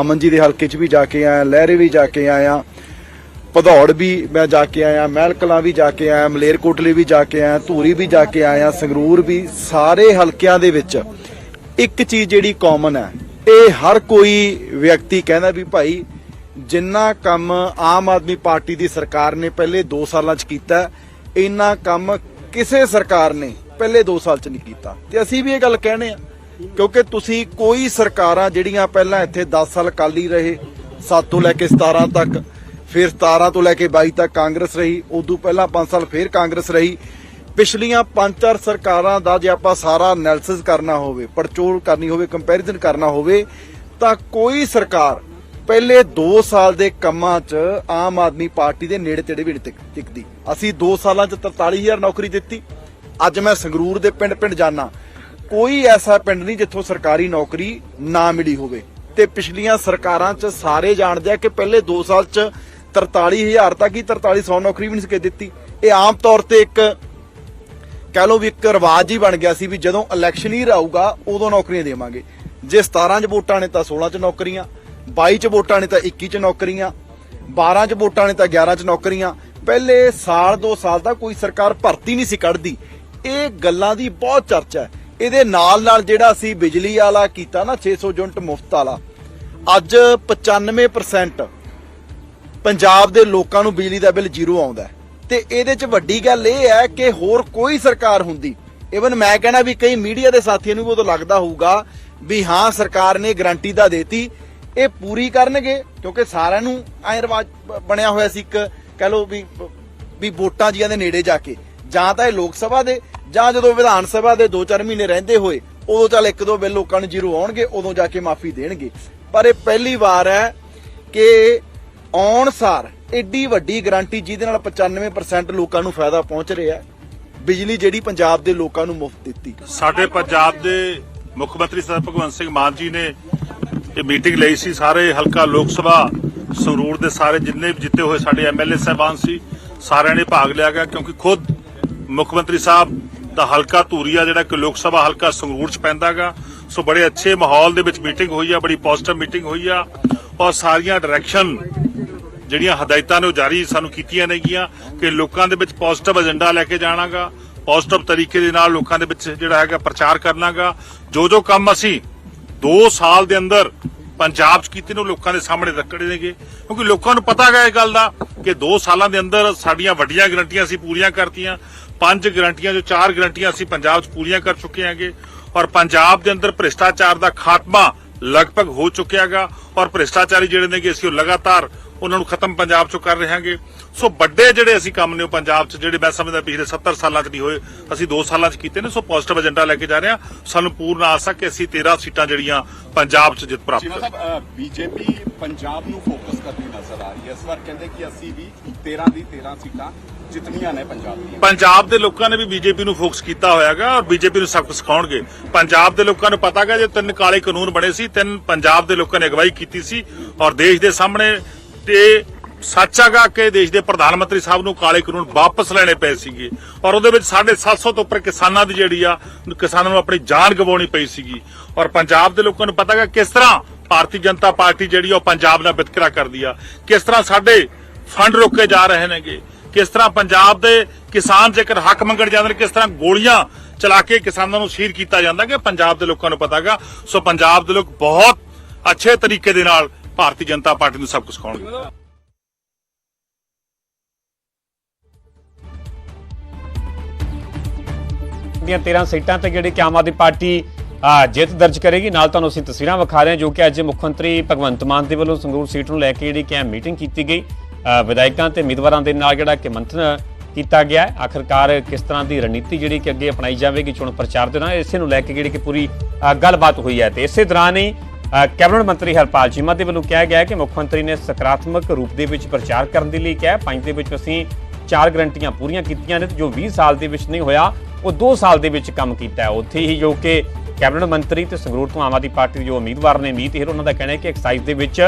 S5: ਅਮਨ ਜੀ ਦੇ ਹਲਕੇ 'ਚ ਵੀ ਜਾ ਕੇ ਆਇਆ, ਲਹਿਰੇ ਵੀ ਜਾ ਕੇ ਆਇਆ, ਭਦੌੜ ਵੀ ਮੈਂ ਜਾ ਕੇ ਆਇਆ, ਮਹਿਲਕਲਾਂ ਵੀ ਜਾ ਕੇ ਆਇਆ, ਮਲੇਰਕੋਟਲੇ ਵੀ ਜਾ ਕੇ ਆਇਆ, ਧੂਰੀ ਵੀ ਜਾ ਕੇ ਆਇਆ, ਸੰਗਰੂਰ ਵੀ, ਸਾਰੇ ਹਲਕਿਆਂ ਦੇ ਵਿੱਚ ਇੱਕ ਚੀਜ਼ ਜਿਹੜੀ ਕਾਮਨ ਹੈ ਇਹ ਹਰ ਕੋਈ ਵਿਅਕਤੀ ਕਹਿੰਦਾ ਵੀ ਭਾਈ ਜਿੰਨਾ ਕੰਮ ਆਮ ਆਦਮੀ ਪਾਰਟੀ ਦੀ ਸਰਕਾਰ ਨੇ ਪਹਿਲੇ 2 ਸਾਲਾਂ 'ਚ ਕੀਤਾ, ਇੰਨਾ ਕੰਮ ਕਿਸੇ ਸਰਕਾਰ ਨੇ ਪਹਿਲੇ 2 ਸਾਲ 'ਚ ਨਹੀਂ ਕੀਤਾ। ਤੇ ਅਸੀਂ ਵੀ ਇਹ ਗੱਲ ਕਹਿੰਦੇ ਆ, ਕਿਉਂਕਿ ਤੁਸੀਂ ਕੋਈ ਸਰਕਾਰਾਂ ਜਿਹੜੀਆਂ ਪਹਿਲਾਂ ਇੱਥੇ 10 ਸਾਲ ਕਾਲੀ ਰਹੇ 7 ਤੋਂ ਲੈ ਕੇ 17 ਤੱਕ, ਫਿਰ 17 ਤੋਂ ਲੈ ਕੇ 22 ਤੱਕ ਕਾਂਗਰਸ ਰਹੀ, ਉਦੋਂ ਪਹਿਲਾਂ 5 ਸਾਲ ਫਿਰ ਕਾਂਗਰਸ ਰਹੀ। ਪਿਛਲੀਆਂ ਪੰਜ ਚਾਰ ਸਰਕਾਰਾਂ ਦਾ ਜੇ ਆਪਾਂ ਸਾਰਾ ਐਨਾਲਿਸਿਸ ਕਰਨਾ ਹੋਵੇ, ਪੜਚੋਲ ਕਰਨੀ ਹੋਵੇ ਕੰਪੈਰੀਜ਼ਨ ਕਰਨਾ ਹੋਵੇ, ਤਾਂ ਕੋਈ ਸਰਕਾਰ ਪਹਿਲੇ 2 ਸਾਲ ਦੇ ਕੰਮਾਂ 'ਚ ਆਮ ਆਦਮੀ ਪਾਰਟੀ ਦੇ ਨੇੜੇ ਤੇੜੇ ਵੀ ਨਹੀਂ ਟਿਕ- ਟਿਕਦੀ। ਅਸੀਂ 2 ਸਾਲਾਂ 'ਚ 43000 ਨੌਕਰੀ ਦਿੱਤੀ। ਅੱਜ ਮੈਂ ਸੰਗਰੂਰ ਦੇ ਪਿੰਡ-ਪਿੰਡ ਜਾਣਾ ਕੋਈ ਐਸਾ ਪਿੰਡ ਨਹੀਂ ਜਿੱਥੋਂ ਸਰਕਾਰੀ ਨੌਕਰੀ ਨਾ ਮਿਲੀ ਹੋਵੇ। ਤੇ ਪਿਛਲੀਆਂ ਸਰਕਾਰਾਂ 'ਚ ਸਾਰੇ ਜਾਣਦੇ ਆ ਕਿ ਪਹਿਲੇ 2 ਸਾਲ 'ਚ 43000 ਤੱਕ ਹੀ 4300 ਨੌਕਰੀ ਵੀ ਨਹੀਂ ਸੀ ਦਿੱਤੀ। ਇਹ ਆਮ ਤੌਰ ਤੇ ਇੱਕ ਕਹਿ ਲਓ ਵੀ ਇੱਕ ਰਿਵਾਜ ਹੀ ਬਣ ਗਿਆ ਸੀ ਵੀ ਜਦੋਂ ਇਲੈਕਸ਼ਨ ਹੀ ਆਊਗਾ ਉਦੋਂ ਨੌਕਰੀਆਂ ਦੇਵਾਂਗੇ। ਜੇ 17 ਚ ਵੋਟਾਂ ਨੇ ਤਾਂ 16 ਚ ਨੌਕਰੀਆਂ। 22 ਚ ਵੋਟਾਂ ਨੇ ਤਾਂ 21 ਚ ਨੌਕਰੀਆਂ 12 ਚ ਵੋਟਾਂ ਨੇ ਤਾਂ 11 ਚ ਨੌਕਰੀਆਂ। ਪਹਿਲੇ ਸਾਲ 2 ਸਾਲ ਦਾ ਕੋਈ ਸਰਕਾਰ ਭਰਤੀ ਨਹੀਂ ਸੀ ਕੱਢਦੀ। ਇਹ ਗੱਲਾਂ ਦੀ ਬਹੁਤ ਚਰਚਾ ਹੈ। ਇਹਦੇ ਨਾਲ ਨਾਲ ਜਿਹੜਾ ਅਸੀਂ ਬਿਜਲੀ ਵਾਲਾ ਕੀਤਾ ਨਾ 600 ਯੂਨਿਟ ਮੁਫਤ ਵਾਲਾ, ਅੱਜ 95% ਪੰਜਾਬ ਦੇ ਲੋਕਾਂ ਨੂੰ ਬਿਜਲੀ ਦਾ ਬਿੱਲ ਜ਼ੀਰੋ ਆਉਂਦਾ ਤੇ ਇਹਦੇ 'ਚ ਵੱਡੀ ਗੱਲ ਇਹ ਹੈ ਕਿ ਹੋਰ ਕੋਈ ਸਰਕਾਰ ਹੁੰਦੀ। ਇਵਨ ਮੈਂ ਕਹਿਣਾ ਵੀ ਕਈ ਮੀਡੀਆ ਦੇ ਸਾਥੀਆਂ ਨੂੰ ਵੀ ਉਦੋਂ ਲੱਗਦਾ ਹੋਊਗਾ ਵੀ ਹਾਂ, ਸਰਕਾਰ ਨੇ ਗਰੰਟੀ ਦਾ ਦੇਤੀ ਇਹ ਪੂਰੀ ਕਰਨਗੇ, ਕਿਉਂਕਿ ਸਾਰਿਆਂ ਨੂੰ ਐ ਰਿਵਾਜ ਬਣਿਆ ਹੋਇਆ ਸੀ ਇੱਕ, ਕਹਿ ਲਓ ਵੀ ਵੀ ਵੋਟਾਂ ਜੀਆਂ ਦੇ ਨੇੜੇ ਜਾ ਕੇ। ਜਾਂ ਤਾਂ ਇਹ ਲੋਕ ਸਭਾ ਦੇ, ਜਾਂ ਜਦੋਂ ਵਿਧਾਨ ਸਭਾ ਦੇ 2-4 ਮਹੀਨੇ ਰਹਿੰਦੇ ਹੋਏ, ਉਦੋਂ ਚੱਲ ਇੱਕ ਦੋ ਬਿੱਲ ਲੋਕਾਂ ਨੂੰ ਜ਼ੀਰੋ ਆਉਣਗੇ, ਉਦੋਂ ਜਾ ਕੇ ਮਾਫੀ ਦੇਣਗੇ। ਪਰ ਇਹ ਪਹਿਲੀ ਵਾਰ ਹੈ ਕਿ ਆਉਣ ਸਾਰ ਏਡੀ ਵੱਡੀ ਗਾਰੰਟੀ ਜਿਹਦੇ ਨਾਲ 95% ਲੋਕਾਂ ਨੂੰ ਫਾਇਦਾ ਪਹੁੰਚ ਰਿਹਾ ਬਿਜਲੀ ਜਿਹੜੀ ਪੰਜਾਬ ਦੇ ਲੋਕਾਂ ਨੂੰ ਮੁਫਤ ਦਿੱਤੀ।
S6: ਸਾਡੇ ਪੰਜਾਬ ਦੇ ਮੁੱਖ ਮੰਤਰੀ ਸਰਦਾਰ ਭਗਵੰਤ ਸਿੰਘ ਮਾਨ ਜੀ ਨੇ ਇਹ ਮੀਟਿੰਗ ਲਈ ਸੀ, ਸਾਰੇ ਹਲਕਾ ਲੋਕ ਸਭਾ ਸੰਗਰੂਰ ਦੇ ਸਾਰੇ ਜਿੰਨੇ ਵੀ ਜਿੱਤੇ ਹੋਏ ਸਾਡੇ ਐਮਐਲਏ ਸਾਹਿਬਾਨ ਸੀ, ਸਾਰਿਆਂ ਨੇ ਭਾਗ ਲਿਆ ਗਿਆ ਕਿਉਂਕਿ ਖੁਦ ਮੁੱਖ ਮੰਤਰੀ ਸਾਹਿਬ ਦਾ ਹਲਕਾ ਧੂਰੀਆ ਜਿਹੜਾ ਕਿ ਲੋਕ ਸਭਾ ਹਲਕਾ ਸੰਗਰੂਰ ਚ ਪੈਂਦਾਗਾ ਸੋ ਬੜੇ ਅੱਛੇ ਮਾਹੌਲ ਦੇ ਵਿੱਚ ਮੀਟਿੰਗ ਹੋਈ ਆ, ਬੜੀ ਪੋਜ਼ਿਟਿਵ ਮੀਟਿੰਗ ਹੋਈ ਆ ਔਰ ਸਾਰੀਆਂ ਡਾਇਰੈਕਸ਼ਨ ਜਿਹੜੀਆਂ ਹਦਾਇਤਾਂ ਨੇ ਉਹ ਜਾਰੀ ਸਾਨੂੰ ਕੀਤੀਆਂ ਨੇਗੀਆਂ ਕਿ ਲੋਕਾਂ ਦੇ ਵਿੱਚ ਪੋਜ਼ਿਟਿਵ ਏਜੰਡਾ ਲੈ ਕੇ ਜਾਣਾਗਾ ਪੋਜ਼ਿਟਿਵ ਤਰੀਕੇ ਦੇ ਨਾਲ ਲੋਕਾਂ ਦੇ ਵਿੱਚ ਜਿਹੜਾ ਹੈਗਾ ਪ੍ਰਚਾਰ ਕਰਨਾਗਾ ਜੋ ਜੋ ਕੰਮ ਅਸੀਂ 2 ਸਾਲ ਦੇ ਅੰਦਰ ਪੰਜਾਬ 'ਚ ਕੀਤੇ ਨੇ, ਉਹ ਲੋਕਾਂ ਦੇ ਸਾਹਮਣੇ ਰੱਖੜੇ ਨੇਗੇ। ਕਿਉਂਕਿ ਲੋਕਾਂ ਨੂੰ ਪਤਾ ਹੈ ਇਸ ਗੱਲ ਦਾ ਕਿ 2 ਸਾਲਾਂ ਦੇ ਅੰਦਰ ਸਾਡੀਆਂ ਵੱਡੀਆਂ ਗਰੰਟੀਆਂ ਅਸੀਂ ਪੂਰੀਆਂ ਕਰਤੀਆਂ। ਪੰਜ ਗਰੰਟੀਆਂ ਜੋ ਚਾਰ ਗਰੰਟੀਆਂ ਅਸੀਂ ਪੰਜਾਬ 'ਚ ਪੂਰੀਆਂ ਕਰ ਚੁੱਕੇ ਹਾਂਗੇ। ਔਰ ਪੰਜਾਬ ਦੇ ਅੰਦਰ ਭ੍ਰਿਸ਼ਟਾਚਾਰ ਦਾ ਖਾਤਮਾ ਲਗਭਗ ਹੋ ਚੁੱਕਿਆ ਹੈਗਾ ਔਰ ਭ੍ਰਿਸ਼ਟਾਚਾਰੀ ਜਿਹੜੇ ਨੇਗੇ ਅਸੀਂ ਉਹ ਲਗਾਤਾਰ ਉਹਨਾਂ ਨੂੰ ਖਤਮ ਪੰਜਾਬ 'ਚੋਂ ਕਰ ਰਹੇ ਹਾਂਗੇ ਸੋ ਵੱਡੇ ਜਿਹੜੇ ਅਸੀਂ ਕੰਮ ਨੇ ਉਹ ਪੰਜਾਬ 'ਚ ਜਿਹੜੇ ਮੈਂ ਸਮਝਦਾ ਪਿਛਲੇ 70 ਸਾਲਾਂ 'ਚ ਨਹੀਂ ਹੋਏ ਅਸੀਂ 2 ਸਾਲਾਂ 'ਚ ਕੀਤੇ ਨੇ ਸੋ ਪੋਜ਼ਿਟਿਵ ਏਜੰਡਾ ਲੈ ਕੇ ਜਾ ਰਹੇ ਹਾਂ। ਸਾਨੂੰ ਪੂਰਨ ਆਸ ਹੈ ਕਿ ਅਸੀਂ 13 ਸੀਟਾਂ ਜਿਹੜੀਆਂ ਪੰਜਾਬ 'ਚ ਜਿੱਤ ਪ੍ਰਾਪਤ ਕਰਾਂਗੇ।
S7: ਸਾਹਿਬ ਬੀਜੇਪੀ ਪੰਜਾਬ ਨੂੰ ਫੋਕਸ ਕਰਦੀ ਨਜ਼ਰ ਆ ਰਹੀ ਹੈ। ਇਸ ਵਾਰ ਕਹਿੰਦੇ ਕਿ ਅਸੀਂ ਵੀ 13 ਦੀ 13 ਸੀਟਾਂ ਜਿੱਤਣੀਆਂ ਨੇ ਪੰਜਾਬ ਦੀਆਂ।
S6: ਪੰਜਾਬ ਦੇ ਲੋਕਾਂ ਨੇ ਵੀ ਬੀਜੇਪੀ ਨੂੰ ਫੋਕਸ ਕੀਤਾ ਹੋਇਆਗਾ ਔਰ ਬੀਜੇਪੀ ਨੂੰ ਸਖਤ ਸਿਖਾਉਣਗੇ। ਪੰਜਾਬ ਦੇ ਲੋਕਾਂ ਨੂੰ ਪਤਾ ਜੇ ਤਿੰਨ ਕਾਲੇ ਕਾਨੂੰਨ ਬਣੇ ਸੀ, ਤਿੰਨ ਪੰਜਾਬ ਦੇ ਲੋਕਾਂ ਨੇ ਅਗਵਾਈ ਕੀਤੀ ਸੀ ਔਰ ਦੇਸ਼ ਦੇ ਸਾਹਮਣੇ ਤੇ ਸੱਚ ਕਿ ਦੇਸ਼ ਦੇ ਪ੍ਰਧਾਨ ਮੰਤਰੀ ਸਾਹਿਬ ਨੂੰ ਕਾਲੇ ਕਾਨੂੰਨ ਵਾਪਸ ਲੈਣੇ ਪਏ ਸੀਗੇ ਔਰ ਉਹਦੇ ਵਿੱਚ 750 ਤੋਂ ਉੱਪਰ ਕਿਸਾਨਾਂ ਦੀ ਜਿਹੜੀ ਆ, ਕਿਸਾਨਾਂ ਨੂੰ ਆਪਣੀ ਜਾਨ ਗਵਾਉਣੀ ਪਈ ਸੀਗੀ। ਔਰ ਪੰਜਾਬ ਦੇ ਲੋਕਾਂ ਨੂੰ ਪਤਾ ਹੈਗਾ ਕਿਸ ਤਰ੍ਹਾਂ ਭਾਰਤੀ ਜਨਤਾ ਪਾਰਟੀ ਜਿਹੜੀ ਆ, ਉਹ ਪੰਜਾਬ ਨਾਲ ਵਿਤਕਰਾ ਕਰਦੀ ਆ। ਕਿਸ ਤਰ੍ਹਾਂ ਸਾਡੇ ਫੰਡ ਰੋਕੇ ਜਾ ਰਹੇ ਨੇਗੇ। ਕਿਸ ਤਰ੍ਹਾਂ ਪੰਜਾਬ ਦੇ ਕਿਸਾਨ ਜੇਕਰ ਹੱਕ ਮੰਗਣ ਜਾਂਦੇ ਨੇ, ਕਿਸ ਤਰ੍ਹਾਂ ਗੋਲੀਆਂ ਚਲਾ ਕੇ ਕਿਸਾਨਾਂ ਨੂੰ ਸ਼ਹੀਦ ਕੀਤਾ ਜਾਂਦਾ ਕਿ ਪੰਜਾਬ ਦੇ ਲੋਕਾਂ ਨੂੰ ਪਤਾਗਾ ਸੋ ਪੰਜਾਬ ਦੇ ਲੋਕ ਬਹੁਤ ਅੱਛੇ ਤਰੀਕੇ ਦੇ ਨਾਲ ਭਾਰਤੀ ਜਨਤਾ ਪਾਰਟੀ ਨੂੰ ਸਭ ਕੁਝ ਸਿਖਾਉਣਗੇ।
S1: ਦੀਆਂ 13 ਸੀਟਾਂ ਤੇ ਜਿਹੜੀ ਕਿ ਆਮ ਆਦਮੀ ਪਾਰਟੀ ਜਿੱਤ ਦਰਜ ਕਰੇਗੀ। ਨਾਲ ਤੁਹਾਨੂੰ ਅਸੀਂ ਤਸਵੀਰਾਂ ਵਿਖਾ ਰਹੇ ਹਾਂ ਜੋ ਕਿ ਅੱਜ ਮੁੱਖ ਮੰਤਰੀ ਭਗਵੰਤ ਮਾਨ ਦੇ ਵੱਲੋਂ ਸੰਗਰੂਰ ਸੀਟ ਨੂੰ ਲੈ ਕੇ ਜਿਹੜੀ ਕਿ ਮੀਟਿੰਗ ਕੀਤੀ ਗਈ। ਵਿਧਾਇਕਾਂ ਤੇ ਉਮੀਦਵਾਰਾਂ ਦੇ ਨਾਲ ਜਿਹੜਾ ਕਿ ਮੰਥਨ ਕੀਤਾ ਗਿਆ ਹੈ। ਆਖਰਕਾਰ ਕਿਸ ਤਰ੍ਹਾਂ ਦੀ ਰਣਨੀਤੀ ਜਿਹੜੀ ਕਿ ਅੱਗੇ ਅਪਣਾਈ ਜਾਵੇਗੀ, ਚੋਣ ਪ੍ਰਚਾਰ ਦੇ ਨਾਲ ਇਸੇ ਨੂੰ ਲੈ ਕੇ ਜਿਹੜੀ ਕਿ ਪੂਰੀ ਗੱਲਬਾਤ ਹੋਈ ਹੈ। ਤੇ ਇਸੇ ਦੌਰਾਨ ਹੀ ਕੈਬਨਿਟ ਮੰਤਰੀ ਹਰਪਾਲ ਚੀਮਾ ਦੇ ਵੱਲੋਂ ਕਿਹਾ ਗਿਆ ਹੈ ਕਿ ਮੁੱਖ ਮੰਤਰੀ ਨੇ ਸਕਾਰਾਤਮਕ ਰੂਪ ਦੇ ਵਿੱਚ ਪ੍ਰਚਾਰ ਕਰਨ ਦੇ ਲਈ ਕਿਹਾ ਪੰਜ ਦੇ ਵਿੱਚ ਅਸੀਂ ਚਾਰ ਗਰੰਟੀਆਂ ਪੂਰੀਆਂ ਕੀਤੀਆਂ ਨੇ ਤੇ ਜੋ 20 ਸਾਲ ਦੇ ਵਿੱਚ ਨਹੀਂ ਹੋਇਆ, ਉਹ 2 ਸਾਲ ਦੇ ਵਿੱਚ ਕੰਮ ਕੀਤਾ ਉੱਥੇ ਹੀ ਜੋ ਕਿ ਕੈਬਨਿਟ ਮੰਤਰੀ ਤੇ ਸੰਗਰੂਰ ਤੋਂ ਆਮ ਆਦਮੀ ਪਾਰਟੀ ਦੇ ਜੋ ਉਮੀਦਵਾਰ ਨੇ ਮੀਤ ਹੀਰ, ਉਹਨਾਂ ਦਾ ਕਹਿਣਾ ਹੈ ਕਿ ਐਕਸਾਈਜ਼ ਦੇ ਵਿੱਚ